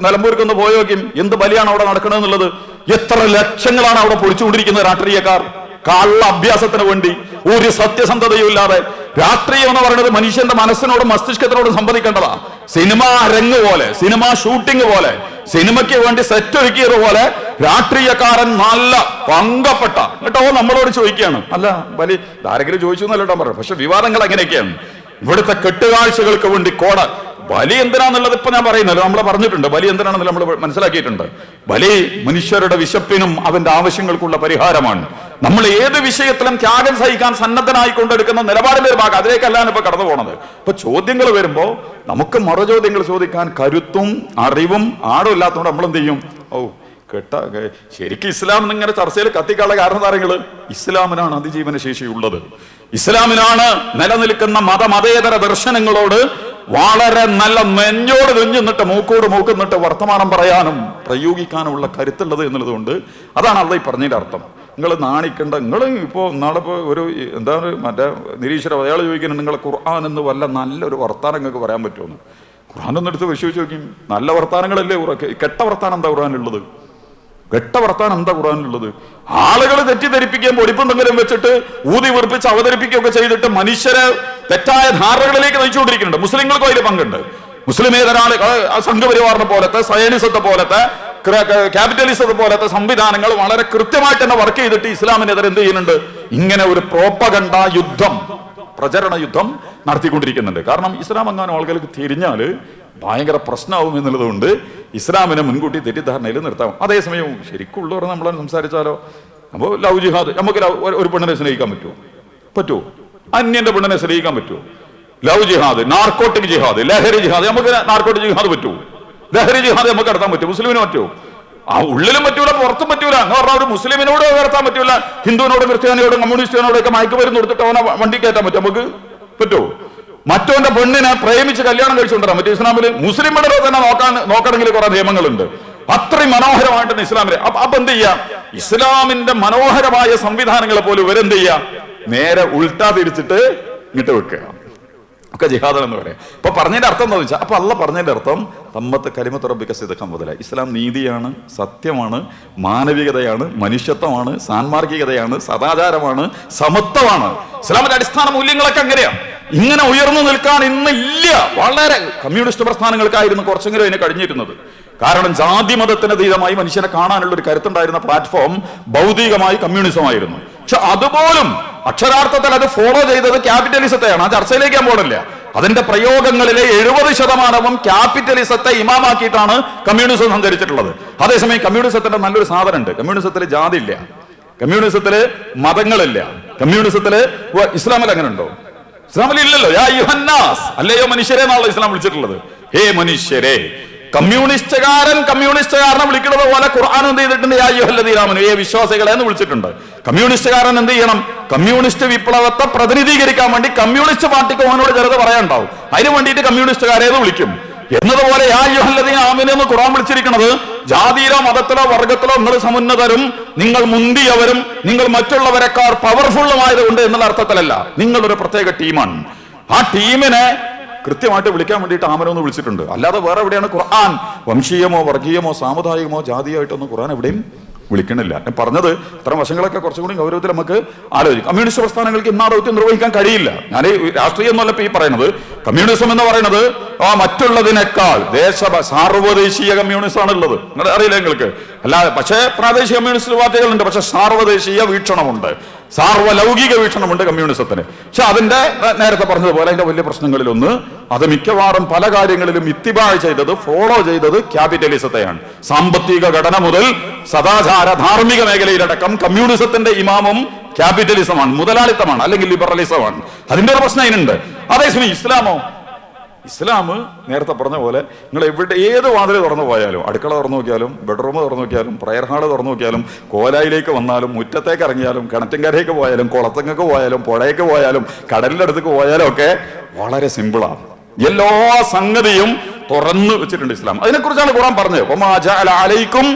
നിലമ്പൂർക്ക് ഒന്ന് പോയി എന്ത് ബലിയാണ് അവിടെ നടക്കണമെന്നുള്ളത് എത്ര ലക്ഷങ്ങളാണ് അവിടെ പൊളിച്ചുകൊണ്ടിരിക്കുന്നത് രാഷ്ട്രീയക്കാർ? കള്ള അഭ്യാസത്തിന് വേണ്ടി ഒരു സത്യസന്ധതയും ഇല്ലാതെ. രാഷ്ട്രീയം എന്ന് പറയുന്നത് മനുഷ്യന്റെ മനസ്സിനോടും മസ്തിഷ്കത്തിനോടും സംവദിക്കേണ്ടതാ. സിനിമ രംഗ് പോലെ സിനിമ ഷൂട്ടിംഗ് പോലെ സിനിമയ്ക്ക് വേണ്ടി സെറ്റ് ഒരുക്കിയത് പോലെ രാഷ്ട്രീയക്കാരൻ നല്ല പങ്കപ്പെട്ട. കേട്ടോ നമ്മളോട് ചോദിക്കുകയാണ്. അല്ല വലിയ ആരെങ്കിലും ചോദിച്ചു എന്നല്ലോ പറഞ്ഞു പക്ഷെ വിവാദങ്ങൾ എങ്ങനെയൊക്കെയാണ് ഇവിടുത്തെ കെട്ടുകാഴ്ചകൾക്ക് വേണ്ടി കോട ബലി എന്തിനാന്നുള്ളത് ഇപ്പൊ ഞാൻ പറയുന്നല്ലോ. നമ്മൾ പറഞ്ഞിട്ടുണ്ട്. ബലി എന്തിനാണെന്ന് നമ്മൾ മനസ്സിലാക്കിയിട്ടുണ്ട്. ബലി മനുഷ്യരുടെ വിശപ്പിനും അവന്റെ ആവശ്യങ്ങൾക്കുള്ള പരിഹാരമാണ്. നമ്മൾ ഏത് വിഷയത്തിലും ത്യാഗം സഹിക്കാൻ സന്നദ്ധനായി കൊണ്ടെടുക്കുന്ന നിലപാടിന്റെ ഒരു ഭാഗം അതിലേക്കല്ലാണ് ഇപ്പൊ കടന്നു പോണത്. ഇപ്പൊ ചോദ്യങ്ങൾ വരുമ്പോ നമുക്ക് മറു ചോദ്യങ്ങൾ ചോദിക്കാൻ കരുത്തും അറിവും ആടും ഇല്ലാത്തതുകൊണ്ട് നമ്മൾ എന്ത് ചെയ്യും? ഓ കേട്ട ശരിക്കും ഇസ്ലാം ഇങ്ങനെ ചർച്ചയിൽ കത്തിക്കാനുള്ള കാരണം താരങ്ങൾ ഇസ്ലാമിനാണ് അതിജീവന ശേഷിയുള്ളത് ഇസ്ലാമിനാണ് നിലനിൽക്കുന്ന മത മതേതര ദർശനങ്ങളോട് വളരെ നല്ല നെഞ്ഞോട് നെഞ്ഞിന്നിട്ട് മൂക്കോട് മൂക്കുന്നിട്ട് വർത്തമാനം പറയാനും പ്രയോഗിക്കാനുമുള്ള കരുത്തുള്ളത് എന്നുള്ളതുകൊണ്ട് അതാണ് അള്ള പറഞ്ഞതിന്റെ അർത്ഥം. നിങ്ങൾ നാണിക്കണ്ട നിങ്ങൾ ഇപ്പോൾ നാളെ ഇപ്പോൾ ഒരു എന്താണ് മറ്റേ നിരീശ്വരം അയാൾ ചോദിക്കുന്നത് നിങ്ങൾ ഖുർആൻ എന്ന് വല്ല നല്ലൊരു വർത്താനം നിങ്ങൾക്ക് പറയാൻ പറ്റുമെന്ന് ഖുർആൻ ഒന്നെടുത്ത് പരിശോധിച്ച് നോക്കി നല്ല വർത്താനങ്ങളല്ലേ കെട്ട വർത്താനം എന്താ ഖുർആനുള്ളത് കെട്ട വർത്താനം എന്താ ഖുറാനിലുള്ളത് ആളുകൾ തെറ്റിദ്ധരിപ്പിക്കുകയും പൊടിപ്പുന്തെങ്കിലും വെച്ചിട്ട് ഊതി വീർപ്പിച്ച് അവതരിപ്പിക്കുകയൊക്കെ ചെയ്തിട്ട് മനുഷ്യരെ തെറ്റായ ധാരണകളിലേക്ക് നയിച്ചുകൊണ്ടിരിക്കുന്നുണ്ട്. മുസ്ലിങ്ങൾക്കും അതിൽ പങ്കുണ്ട്. മുസ്ലിമേതരാളി സംഘപരിവാറിനെ പോലത്തെ സയനിസത്തെ പോലത്തെ ക്യാപിറ്റലിസത്തെ പോലത്തെ സംവിധാനങ്ങൾ വളരെ കൃത്യമായിട്ട് തന്നെ വർക്ക് ചെയ്തിട്ട് ഇസ്ലാമിനെതിരെ എന്ത് ചെയ്യുന്നുണ്ട്? ഇങ്ങനെ ഒരു പ്രോപ്പകണ്ട യുദ്ധം. പ്രചരണ യുദ്ധം നടത്തിക്കൊണ്ടിരിക്കുന്നുണ്ട്. കാരണം ഇസ്ലാം അങ്ങനെ ആളുകൾക്ക് തിരിഞ്ഞാൽ ഭയങ്കര പ്രശ്നമാവും എന്നുള്ളതുകൊണ്ട് ഇസ്ലാമിനെ മുൻകൂട്ടി തെറ്റിദ്ധാരണയിൽ നിർത്താം. അതേസമയം ശരിക്കുള്ളവർ നമ്മൾ സംസാരിച്ചാലോ? അപ്പോൾ ലവ് ജിഹാദ് നമുക്ക് ഒരു പെണ്ണിനെ സ്നേഹിക്കാൻ പറ്റുമോ പറ്റുമോ അന്യന്റെ പെണ്ണിനെ സ്നേഹിക്കാൻ പറ്റുമോ ലവ് ജിഹാദ് നാർക്കോട്ടിക് ജിഹാദ് ലഹരി ജിഹാദ് നമുക്ക് നാർക്കോട്ടിക് ജിഹാദ് പറ്റുമോ ലഹരി ജിഹാദ് നമുക്ക് നടത്താൻ പറ്റുമോ മുസ്ലിമിന് പറ്റുമോ ആ ഉള്ളിലും പറ്റൂല പുറത്തും പറ്റൂല. എന്ന് പറഞ്ഞാൽ ഒരു മുസ്ലിമിനോട് ഉയർത്താൻ പറ്റൂല. ഹിന്ദുവിനോട് ക്രിസ്ത്യാനിയോടും കമ്മ്യൂണിസ്റ്റിനോടും ഒക്കെ മയക്കുമരുന്ന് കൊടുത്തിട്ട് അവനെ വണ്ടി കയറ്റാൻ പറ്റും നമുക്ക് പറ്റുമോ? മറ്റവന്റെ പെണ്ണിനെ പ്രേമിച്ച് കല്യാണം കഴിച്ചുകൊണ്ടിരാൻ മറ്റേ ഇസ്ലാമിൽ മുസ്ലിം പെണ്ണിനെ തന്നെ നോക്കാൻ നോക്കണമെങ്കിൽ കുറെ നിയമങ്ങളുണ്ട്. അത്രയും മനോഹരമായിട്ടാണ് ഇസ്ലാമിൽ. അപ്പൊ എന്ത് ചെയ്യാം? ഇസ്ലാമിന്റെ മനോഹരമായ സംവിധാനങ്ങളെ പോലും ഇവരെന്ത് ചെയ്യാം? നേരെ ഉൾട്ടാ തിരിച്ചിട്ട് ഇങ്ങോട്ട് വെക്കുക. ഒക്കെ ജിഹാദ് എന്ന് പറയാം. അപ്പൊ പറഞ്ഞതിന്റെ അർത്ഥം എന്താ വെച്ചാൽ അപ്പൊ അല്ല പറഞ്ഞതിന്റെ അർത്ഥം തമ്മത്ത് കരിമത്ത് റബ്ബിക്ക സിദ്ധക്കം മുതല ഇസ്ലാം നീതിയാണ് സത്യമാണ് മാനവികതയാണ് മനുഷ്യത്വമാണ് സാൻമാർഗികതയാണ് സദാചാരമാണ് സമത്വമാണ്. ഇസ്ലാമിന്റെ അടിസ്ഥാന മൂല്യങ്ങളൊക്കെ അങ്ങനെയാണ് ഇങ്ങനെ ഉയർന്നു നിൽക്കാൻ ഇന്നില്ല. വളരെ കമ്മ്യൂണിസ്റ്റ് പ്രസ്ഥാനങ്ങൾക്കായിരുന്നു കുറച്ചെങ്കിലും അതിന് കഴിഞ്ഞിരുന്നത്. കാരണം ജാതി മതത്തിന് അതീതമായി മനുഷ്യനെ കാണാനുള്ള ഒരു കരുത്തുണ്ടായിരുന്ന പ്ലാറ്റ്ഫോം ഭൗതികമായി കമ്മ്യൂണിസമായിരുന്നു പക്ഷെ അതുപോലും അക്ഷരാർത്ഥത്തിൽ അത് ഫോളോ ചെയ്തത് ക്യാപിറ്റലിസത്തെയാണ് ആ ചർച്ചയിലേക്ക് ഞാൻ പോകണില്ല അതിന്റെ പ്രയോഗങ്ങളിലെ എഴുപത് ശതമാനവും ക്യാപിറ്റലിസത്തെ ഇമാമാക്കിയിട്ടാണ് കമ്മ്യൂണിസം സഞ്ചരിച്ചിട്ടുള്ളത് അതേസമയം കമ്മ്യൂണിസത്തിന്റെ നല്ലൊരു സാധനമുണ്ട്. കമ്മ്യൂണിസത്തിൽ ജാതി ഇല്ല കമ്മ്യൂണിസത്തിൽ മതങ്ങളില്ല കമ്മ്യൂണിസത്തിൽ ഇസ്ലാമിൽ അങ്ങനെ ഉണ്ടോ ഇസ്ലാമിൽ ഇല്ലല്ലോ യാ അല്ലയോ മനുഷ്യരെ എന്നാണല്ലോ ഇസ്ലാം വിളിച്ചിട്ടുള്ളത്. ഹേ മനുഷ്യരെ കമ്മ്യൂണിസ്റ്റുകാരൻ കമ്മ്യൂണിസ്റ്റുകാരനെ വിളിക്കുന്നത് പോലെ ഖുർആൻ എന്ത് ചെയ്തിട്ടുണ്ട്? യാ യുഹല്ലദീനാമനു ഏ വിശ്വാസികളെ എന്ന് വിളിച്ചിട്ടുണ്ട്. കമ്മ്യൂണിസ്റ്റുകാരൻ എന്ത് ചെയ്യണം? കമ്മ്യൂണിസ്റ്റ് വിപ്ലവത്തെ പ്രതിനിധീകരിക്കാൻ വേണ്ടി കമ്മ്യൂണിസ്റ്റ് പാർട്ടിക്ക് ഓനോട് ചെറുത് പറയാനുണ്ടാവും. അതിന് വേണ്ടിയിട്ട് കമ്മ്യൂണിസ്റ്റുകാരെ വിളിക്കും. എന്നതുപോലെ യാ യുഹല്ലദീന ആമിന എന്ന് ഖുർആൻ വിളിച്ചിരിക്കുന്നത് ജാതിയിലോ മതത്തിലോ വർഗത്തിലോ നിങ്ങൾ സമുന്നതരും നിങ്ങൾ മുന്തിയവരും നിങ്ങൾ മറ്റുള്ളവരെക്കാർ പവർഫുള്ളുമായതുകൊണ്ട് എന്നുള്ള അർത്ഥത്തിലല്ല. നിങ്ങളൊരു പ്രത്യേക ടീമാണ്. ആ ടീമിനെ കൃത്യമായിട്ട് വിളിക്കാൻ വേണ്ടിയിട്ട് ആമനൊന്ന് വിളിച്ചിട്ടുണ്ട്. അല്ലാതെ വേറെ എവിടെയാണ് ഖുർആൻ? വംശീയമോ വർഗീയമോ സാമുദായികമോ ജാതിയായിട്ടൊന്നും ഖുർആൻ എവിടെയും വിളിക്കണില്ല. ഞാൻ പറഞ്ഞത് ഇത്തരം വശങ്ങളൊക്കെ കുറച്ചും കൂടി ഗൗരവത്തിൽ നമുക്ക് ആലോചിക്കാം. കമ്മ്യൂണിസ്റ്റ് പ്രസ്ഥാനങ്ങൾക്ക് ഇന്നാ ദൗത്യം നിർവഹിക്കാൻ കഴിയില്ല. ഞാൻ രാഷ്ട്രീയം എന്നല്ല ഈ പറയുന്നത്. കമ്മ്യൂണിസം എന്ന് പറയുന്നത് ആ മറ്റുള്ളതിനേക്കാൾ ദേശ സാർവദേശീയ കമ്മ്യൂണിസം ആണ് ഉള്ളത് അറിയില്ല നിങ്ങൾക്ക്? അല്ലാതെ പക്ഷേ പ്രാദേശിക കമ്മ്യൂണിസ്റ്റ് പാർട്ടികളുണ്ട്. പക്ഷെ സാർവദേശീയ വീക്ഷണമുണ്ട്. സാർവലൗകിക വീക്ഷണമുണ്ട് കമ്മ്യൂണിസത്തിന്. പക്ഷെ അതിന്റെ നേരത്തെ പറഞ്ഞതുപോലെ അതിന്റെ വലിയ പ്രശ്നങ്ങളിലൊന്ന് അത് മിക്കവാറും പല കാര്യങ്ങളിലും ഇത്തിബാഴ് ചെയ്തത് ഫോളോ ചെയ്തത് ക്യാപിറ്റലിസത്തെയാണ്. സാമ്പത്തിക ഘടന മുതൽ സദാചാര ധാർമ്മിക മേഖലയിലടക്കം കമ്മ്യൂണിസത്തിന്റെ ഇമാമും ക്യാപിറ്റലിസമാണ് മുതലാളിത്തമാണ് അല്ലെങ്കിൽ ലിബറലിസമാണ്. അതിന്റെ ഒരു പ്രശ്നം അതിനുണ്ട്. അതേസമയം ഇസ്ലാമോ? ഇസ്ലാം നേരത്തെ പറഞ്ഞ പോലെ നിങ്ങൾ എവിടെ ഏത് വാതിൽ തുറന്നു പോയാലും അടുക്കള തുറന്നു നോക്കിയാലും ബെഡ്റൂം തുറന്നു നോക്കിയാലും പ്രയർ ഹാൾ തുറന്നു നോക്കിയാലും കോലായിലേക്ക് വന്നാലും മുറ്റത്തേക്ക് ഇറങ്ങിയാലും കിണറ്റിൻകരയ്ക്ക് പോയാലും കുളത്തങ്ങൾക്ക് പോയാലും പുഴയ്ക്ക് പോയാലും കടലിന്റെ അടുത്തേക്ക് പോയാലും ഒക്കെ വളരെ സിമ്പിളാണ് എല്ലാ സംഗതിയും തുറന്നു വെച്ചിട്ടുണ്ട് ഇസ്ലാം. അതിനെക്കുറിച്ചാണ് ഖുറാൻ പറഞ്ഞത്. അലൈക്കും.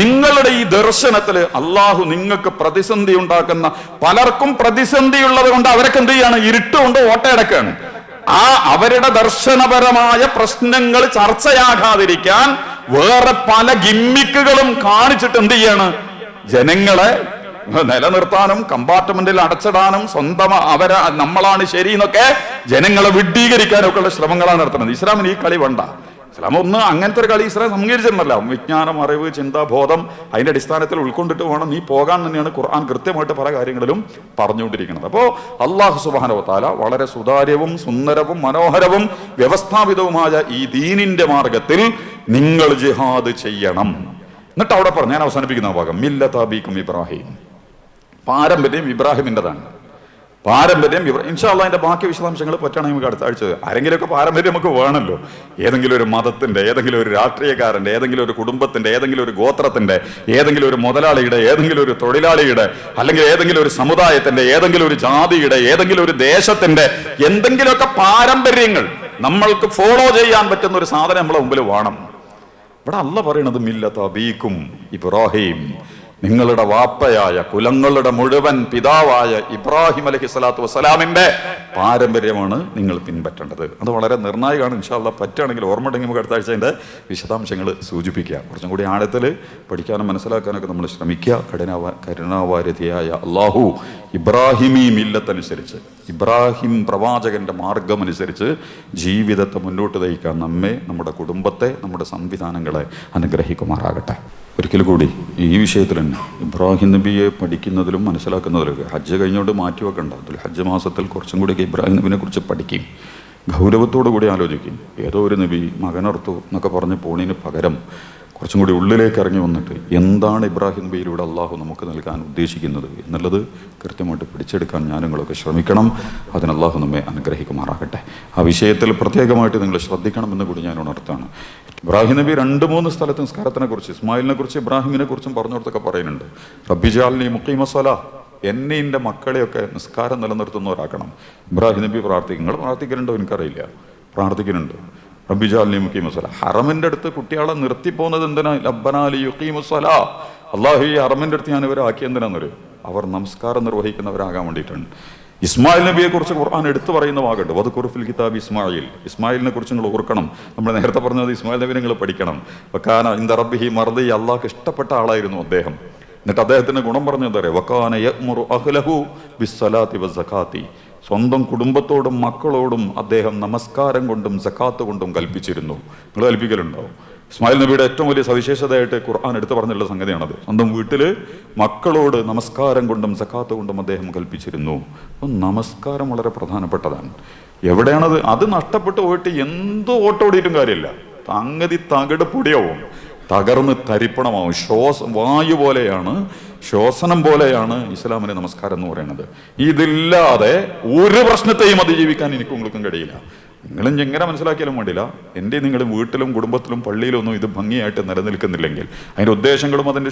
നിങ്ങളുടെ ഈ ദർശനത്തിൽ അള്ളാഹു നിങ്ങൾക്ക് പ്രതിസന്ധി ഉണ്ടാക്കുന്ന പലർക്കും പ്രതിസന്ധി ഉള്ളത് കൊണ്ട് അവരൊക്കെ എന്ത് ചെയ്യാണ്? ഇരുട്ടുകൊണ്ട് ഓട്ടയടക്കാണ്. ആ അവരുടെ ദർശനപരമായ പ്രശ്നങ്ങൾ ചർച്ചയാകാതിരിക്കാൻ വേറെ പല ഗിമ്മിക്കുകളും കാണിച്ചിട്ട് എന്ത് ചെയ്യാണ്? ജനങ്ങളെ നിലനിർത്താനും കമ്പാർട്ട്മെന്റിൽ അടച്ചിടാനും സ്വന്തം അവരെ നമ്മളാണ് ശരി എന്നൊക്കെ ജനങ്ങളെ വിഡ്ഢീകരിക്കാനൊക്കെയുള്ള ശ്രമങ്ങളാണ് നടത്തുന്നത്. ഇസ്ലാമിന് ഈ കളി വേണ്ട. ഇസ്ലാം ഒന്ന് അങ്ങനത്തെ ഒരു കളി ഇസ്ലാം സംഘടിച്ചിട്ടുണ്ടല്ലോ വിജ്ഞാനം അറിവ് ചിന്ത ബോധം അതിന്റെ അടിസ്ഥാനത്തിൽ ഉൾക്കൊണ്ടിട്ട് വേണം. നീ പോകാൻ തന്നെയാണ് ഖുർആൻ കൃത്യമായിട്ട് പല കാര്യങ്ങളിലും പറഞ്ഞുകൊണ്ടിരിക്കുന്നത്. അപ്പോൾ അള്ളാഹു സുബാനവത്താല വളരെ സുതാര്യവും സുന്ദരവും മനോഹരവും വ്യവസ്ഥാപിതവുമായ ഈ ദീനിന്റെ മാർഗത്തിൽ നിങ്ങൾ ജിഹാദ് ചെയ്യണം. എന്നിട്ട് അവിടെ പറഞ്ഞു ഞാൻ അവസാനിപ്പിക്കുന്ന ഭാഗം. മില്ലതാബീക്കും ഇബ്രാഹിം. പാരമ്പര്യം ഇബ്രാഹിമിന്റെതാണ്. പാരമ്പര്യം ഇവർ ഇൻഷാല്ല അതിന്റെ ബാക്കി വിശദാംശങ്ങൾ പറ്റുകയാണെങ്കിൽ നമുക്ക് അടുത്ത ആഴ്ച ആരെങ്കിലുമൊക്കെ പാരമ്പര്യം നമുക്ക് വേണമല്ലോ. ഏതെങ്കിലും ഒരു മതത്തിന്റെ ഏതെങ്കിലും ഒരു രാഷ്ട്രീയക്കാരന്റെ ഏതെങ്കിലും ഒരു കുടുംബത്തിന്റെ ഏതെങ്കിലും ഒരു ഗോത്രത്തിന്റെ ഏതെങ്കിലും ഒരു മുതലാളിയുടെ ഏതെങ്കിലും ഒരു തൊഴിലാളിയുടെ അല്ലെങ്കിൽ ഏതെങ്കിലും ഒരു സമുദായത്തിന്റെ ഏതെങ്കിലും ഒരു ജാതിയുടെ ഏതെങ്കിലും ഒരു ദേശത്തിന്റെ എന്തെങ്കിലുമൊക്കെ പാരമ്പര്യങ്ങൾ നമ്മൾക്ക് ഫോളോ ചെയ്യാൻ പറ്റുന്ന ഒരു സാധനം നമ്മളെ മുമ്പിൽ വേണം. ഇവിടെ അല്ല പറയണത് മില്ലത്ത് ബീക്കും ഇബ്രാഹിം. നിങ്ങളുടെ വാപ്പയായ കുലങ്ങളുടെ മുഴുവൻ പിതാവായ ഇബ്രാഹിം അലഹി സ്വലാത്തു വസ്സലാമിന്റെ പാരമ്പര്യമാണ് നിങ്ങൾ പിൻപറ്റേണ്ടത്. അത് വളരെ നിർണായകമാണ്. ഇൻഷാല്ല പറ്റുകയാണെങ്കിൽ ഓർമ്മ ഉണ്ടെങ്കിൽ നമുക്ക് അടുത്ത ആഴ്ച അതിന്റെ വിശദാംശങ്ങൾ സൂചിപ്പിക്കുക കുറച്ചും കൂടി ആഴത്തിൽ പഠിക്കാനും മനസ്സിലാക്കാനൊക്കെ നമ്മൾ ശ്രമിക്കുക. കഠിനാവാ കരുണാവാരതിയായ അള്ളാഹു ഇബ്രാഹിമി മില്ലത്തനുസരിച്ച് ഇബ്രാഹിം പ്രവാചകന്റെ മാർഗമനുസരിച്ച് ജീവിതത്തെ മുന്നോട്ട് നയിക്കാൻ നമ്മെ നമ്മുടെ കുടുംബത്തെ നമ്മുടെ സംവിധാനങ്ങളെ അനുഗ്രഹിക്കുമാറാകട്ടെ. ഒരിക്കൽ കൂടി ഈ വിഷയത്തിൽ തന്നെ ഇബ്രാഹിം നബിയെ പഠിക്കുന്നതിലും മനസ്സിലാക്കുന്നതിലൊക്കെ ഹജ്ജ് കഴിഞ്ഞുകൊണ്ട് മാറ്റി വെക്കണ്ട. അതിൽ ഹജ്ജ് മാസത്തിൽ കുറച്ചും കൂടിയൊക്കെ ഇബ്രാഹിം നബിനെ കുറിച്ച് പഠിക്കും ഗൗരവത്തോടു കൂടി ആലോചിക്കും ഏതോ ഒരു നബി മകനർത്തു എന്നൊക്കെ പറഞ്ഞ് പോണിന് പകരം കുറച്ചും കൂടി ഉള്ളിലേക്ക് ഇറങ്ങി വന്നിട്ട് എന്താണ് ഇബ്രാഹിം നബിയിലൂടെ അള്ളാഹു നമുക്ക് നൽകാൻ ഉദ്ദേശിക്കുന്നത് എന്നുള്ളത് കൃത്യമായിട്ട് പിടിച്ചെടുക്കാൻ ഞാനുങ്ങളൊക്കെ ശ്രമിക്കണം. അതിന് അള്ളാഹു നമ്മെ അനുഗ്രഹിക്കുമാറാകട്ടെ. ആ വിഷയത്തിൽ പ്രത്യേകമായിട്ട് നിങ്ങൾ ശ്രദ്ധിക്കണമെന്ന് കൂടി ഞാൻ ഉണർത്താണ് ഇബ്രാഹിം നബി രണ്ട് മൂന്ന് സ്ഥലത്ത് നിസ്കാരത്തിനെ കുറിച്ച് ഇസ്മായിലിനെ കുറിച്ച് ഇബ്രാഹിമിനെ കുറിച്ചും പറഞ്ഞുകൊടുത്തൊക്കെ പറയുന്നുണ്ട് റബ്ബിജാലിനി മുക്കീമസല എന്നെ എന്റെ മക്കളെയൊക്കെ നിസ്കാരം നിലനിർത്തുന്നവരാക്കണം. ഇബ്രാഹിം നബി പ്രാർത്ഥിക്കും നിങ്ങൾ പ്രാർത്ഥിക്കുന്നുണ്ടോ എനിക്കറിയില്ല. പ്രാർത്ഥിക്കുന്നുണ്ട്. റബ്ബിജാലിനി മുക്കീമസല ഹറമിന്റെ അടുത്ത് കുട്ടികളെ നിർത്തിപ്പോകുന്നത് എന്തിനാ? ലബ്ബനാലി യുക്കീമുസല അള്ളാഹു ഈ ഹറമിന്റെ അടുത്ത് ഞാൻ ഇവരെ ആക്കി എന്തിനാന്നൊരു അവർ നമസ്കാരം നിർവഹിക്കുന്നവരാകാൻ വേണ്ടിയിട്ടാണ്. ഇസ്മായിൽ നബിയെ കുറിച്ച് ഖുർആൻ എടുത്തു പറയുന്ന ഭാഗമുണ്ട് വത് കുറുഫിൽ കിതാബ് ഇസ്മായിൽ. ഇസ്മായിലിനെ കുറിച്ച് നിങ്ങൾ ഓർക്കണം. നമ്മൾ നേരത്തെ പറഞ്ഞത് ഇസ്മായിൽ നബി നിങ്ങൾ പഠിക്കണം. വക്കാന ഇന്ത റബ്ബിഹി മർദി. അള്ളാഹ്ക്ക് ഇഷ്ടപ്പെട്ട ആളായിരുന്നു അദ്ദേഹം. എന്നിട്ട് അദ്ദേഹത്തിന് ഗുണം പറഞ്ഞു പറയുക വക്കാന യഅ്മുറു അഹ്ലഹു സ്വന്തം കുടുംബത്തോടും മക്കളോടും അദ്ദേഹം നമസ്കാരം കൊണ്ടും സക്കാത്ത് കൊണ്ടും കൽപ്പിച്ചിരുന്നു. നിങ്ങൾ കൽപ്പിക്കലുണ്ടാവും ഇസ്മായിൽ നബിയുടെ ഏറ്റവും വലിയ സവിശേഷതയായിട്ട് ഖുർആൻ എടുത്തു പറഞ്ഞുള്ള സംഗതിയാണത്. സ്വന്തം വീട്ടിൽ മക്കളോട് നമസ്കാരം കൊണ്ടും സക്കാത്ത് കൊണ്ടും അദ്ദേഹം കൽപ്പിച്ചിരുന്നു. അപ്പം നമസ്കാരം വളരെ പ്രധാനപ്പെട്ടതാണ്. എവിടെയാണത്? അത് നഷ്ടപ്പെട്ടു പോയിട്ട് എന്ത് ഓട്ടോടിയിട്ടും കാര്യമില്ല. സംഗതി തകിട് പൊടിയാവും. തകർന്ന് തരിപ്പണമാവും. ശ്വാസം വായു പോലെയാണ് ശ്വസനം പോലെയാണ് ഇസ്ലാമിലെ നമസ്കാരം എന്ന് പറയുന്നത്. ഇതില്ലാതെ ഒരു പ്രശ്നത്തെയും അതിജീവിക്കാൻ എനിക്കും ഉങ്ങൾക്കും കഴിയില്ല. നിങ്ങളും എങ്ങനെ മനസ്സിലാക്കിയാലും വേണ്ടില്ല. എന്റെ നിങ്ങളുടെ വീട്ടിലും കുടുംബത്തിലും പള്ളിയിലും ഒന്നും ഇത് ഭംഗിയായിട്ട് നിലനിൽക്കുന്നില്ലെങ്കിൽ അതിന്റെ ഉദ്ദേശങ്ങളും അതിന്റെ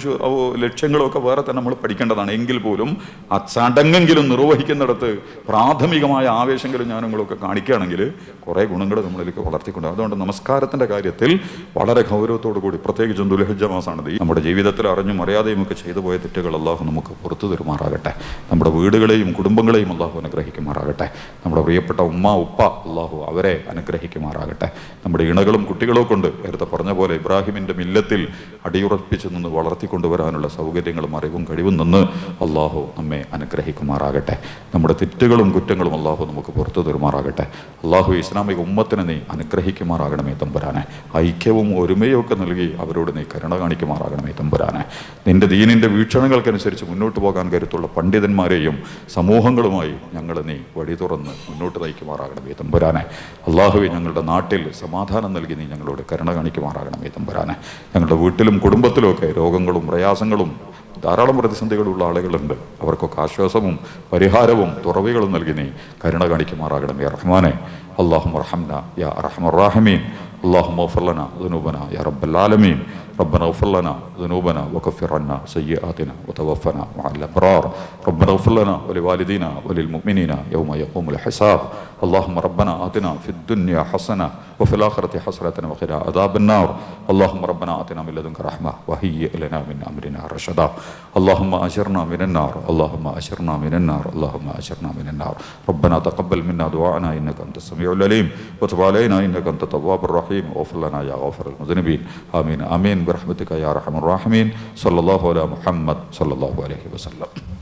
ലക്ഷ്യങ്ങളും ഒക്കെ വേറെ തന്നെ നമ്മൾ പഠിക്കേണ്ടതാണ്. എങ്കിൽ പോലും ആ ചടങ്ങെങ്കിലും നിർവഹിക്കുന്നിടത്ത് പ്രാഥമികമായ ആവേശങ്ങളും ഞാൻ നിങ്ങളൊക്കെ കാണിക്കുകയാണെങ്കിൽ കുറേ ഗുണങ്ങൾ നമ്മളിലേക്ക് വളർത്തിക്കൊണ്ട് അതുകൊണ്ട് നമസ്കാരത്തിന്റെ കാര്യത്തിൽ വളരെ ഗൗരവത്തോടു കൂടി പ്രത്യേകിച്ചും ദുലഹജ മാസമാണത് ഈ നമ്മുടെ ജീവിതത്തിൽ അറിഞ്ഞും അറിയാതെയും ഒക്കെ ചെയ്തു പോയ തെറ്റുകൾ അള്ളാഹു നമുക്ക് പുറത്തു തരുമാറാകട്ടെ. നമ്മുടെ വീടുകളെയും കുടുംബങ്ങളെയും അള്ളാഹു അനുഗ്രഹിക്കുമാറാകട്ടെ. നമ്മുടെ പ്രിയപ്പെട്ട ഉമ്മ ഉപ്പ അള്ളാഹു അവരെ അനുഗ്രഹിക്കുമാറാകട്ടെ. നമ്മുടെ ഇണകളും കുട്ടികളും കൊണ്ട് നേരത്തെ പറഞ്ഞ പോലെ ഇബ്രാഹിമിന്റെ മില്ലത്തിൽ അടിയുറപ്പിച്ചു നിന്ന് വളർത്തിക്കൊണ്ടുവരാനുള്ള സൗകര്യങ്ങളും അറിവും കഴിവും നിന്ന് അള്ളാഹു നമ്മെ അനുഗ്രഹിക്കുമാറാകട്ടെ. നമ്മുടെ തെറ്റുകളും കുറ്റങ്ങളും അള്ളാഹു നമുക്ക് പുറത്തു തരുമാറാകട്ടെ. അള്ളാഹു ഇസ്ലാമിക ഉമ്മത്തിനെ നീ അനുഗ്രഹിക്കുമാറാകണമേ തമ്പുരാനെ. ഐക്യവും ഒരുമയും ഒക്കെ നൽകി അവരോട് നീ കരുണ കാണിക്കുമാറാകണമേ തമ്പുരാനെ. നിന്റെ ദീനിന്റെ വീക്ഷണങ്ങൾക്കനുസരിച്ച് മുന്നോട്ട് പോകാൻ കരുത്തുള്ള പണ്ഡിതന്മാരെയും സമൂഹങ്ങളുമായി ഞങ്ങൾ നീ വഴി തുറന്ന് മുന്നോട്ട് നയിക്കുമാറാകണമേ തമ്പുരാനെ. അള്ളാഹുവെ ഞങ്ങളുടെ നാട്ടിൽ സമാധാനം നൽകി നീ ഞങ്ങളോട് കരുണ കാണിക്കുമാറാകണമേ തമ്പുരാനെ. ഞങ്ങളുടെ വീട്ടിലും കുടുംബത്തിലുമൊക്കെ രോഗങ്ങളും പ്രയാസങ്ങളും ധാരാളം പ്രതിസന്ധികളുള്ള ആളുകളുണ്ട്. അവർക്കൊക്കെ ആശ്വാസവും പരിഹാരവും തുറവികളും നൽകി നീ കരുണ കാണിക്കുമാറാകണമേ റഹ്മാനെ. അള്ളാഹു റഹംന യാ റഹ്മർ അള്ളാഹു മഫർലന ധനൂബന യാ റബ്ബല്ലാലമീൻ ربنا اغفر لنا ذنوبنا وكفر عنا سيئاتنا وتوفنا مع الابرار. ربنا اغفر لنا ولوالدينا وللمؤمنين يوم يقوم الحساب. اللهم ربنا آتنا في الدنيا حسنة وفي الآخرة حسنة وقنا عذاب النار. اللهم ربنا آتنا من لدنك رحمة وهيئ لنا من أمرنا رشدا. اللهم أجرنا من النار. اللهم أجرنا من النار. اللهم أجرنا من النار. ربنا تقبل منا دعاءنا. إنك أنت السميع العليم. وتب علينا. إنك أنت التواب الرحيم. واغفر لنا يا غافر المذنبين. آمين. آمين. برحمتك يا ارحم الراحمين. صلى الله على محمد صلى الله عليه وسلم.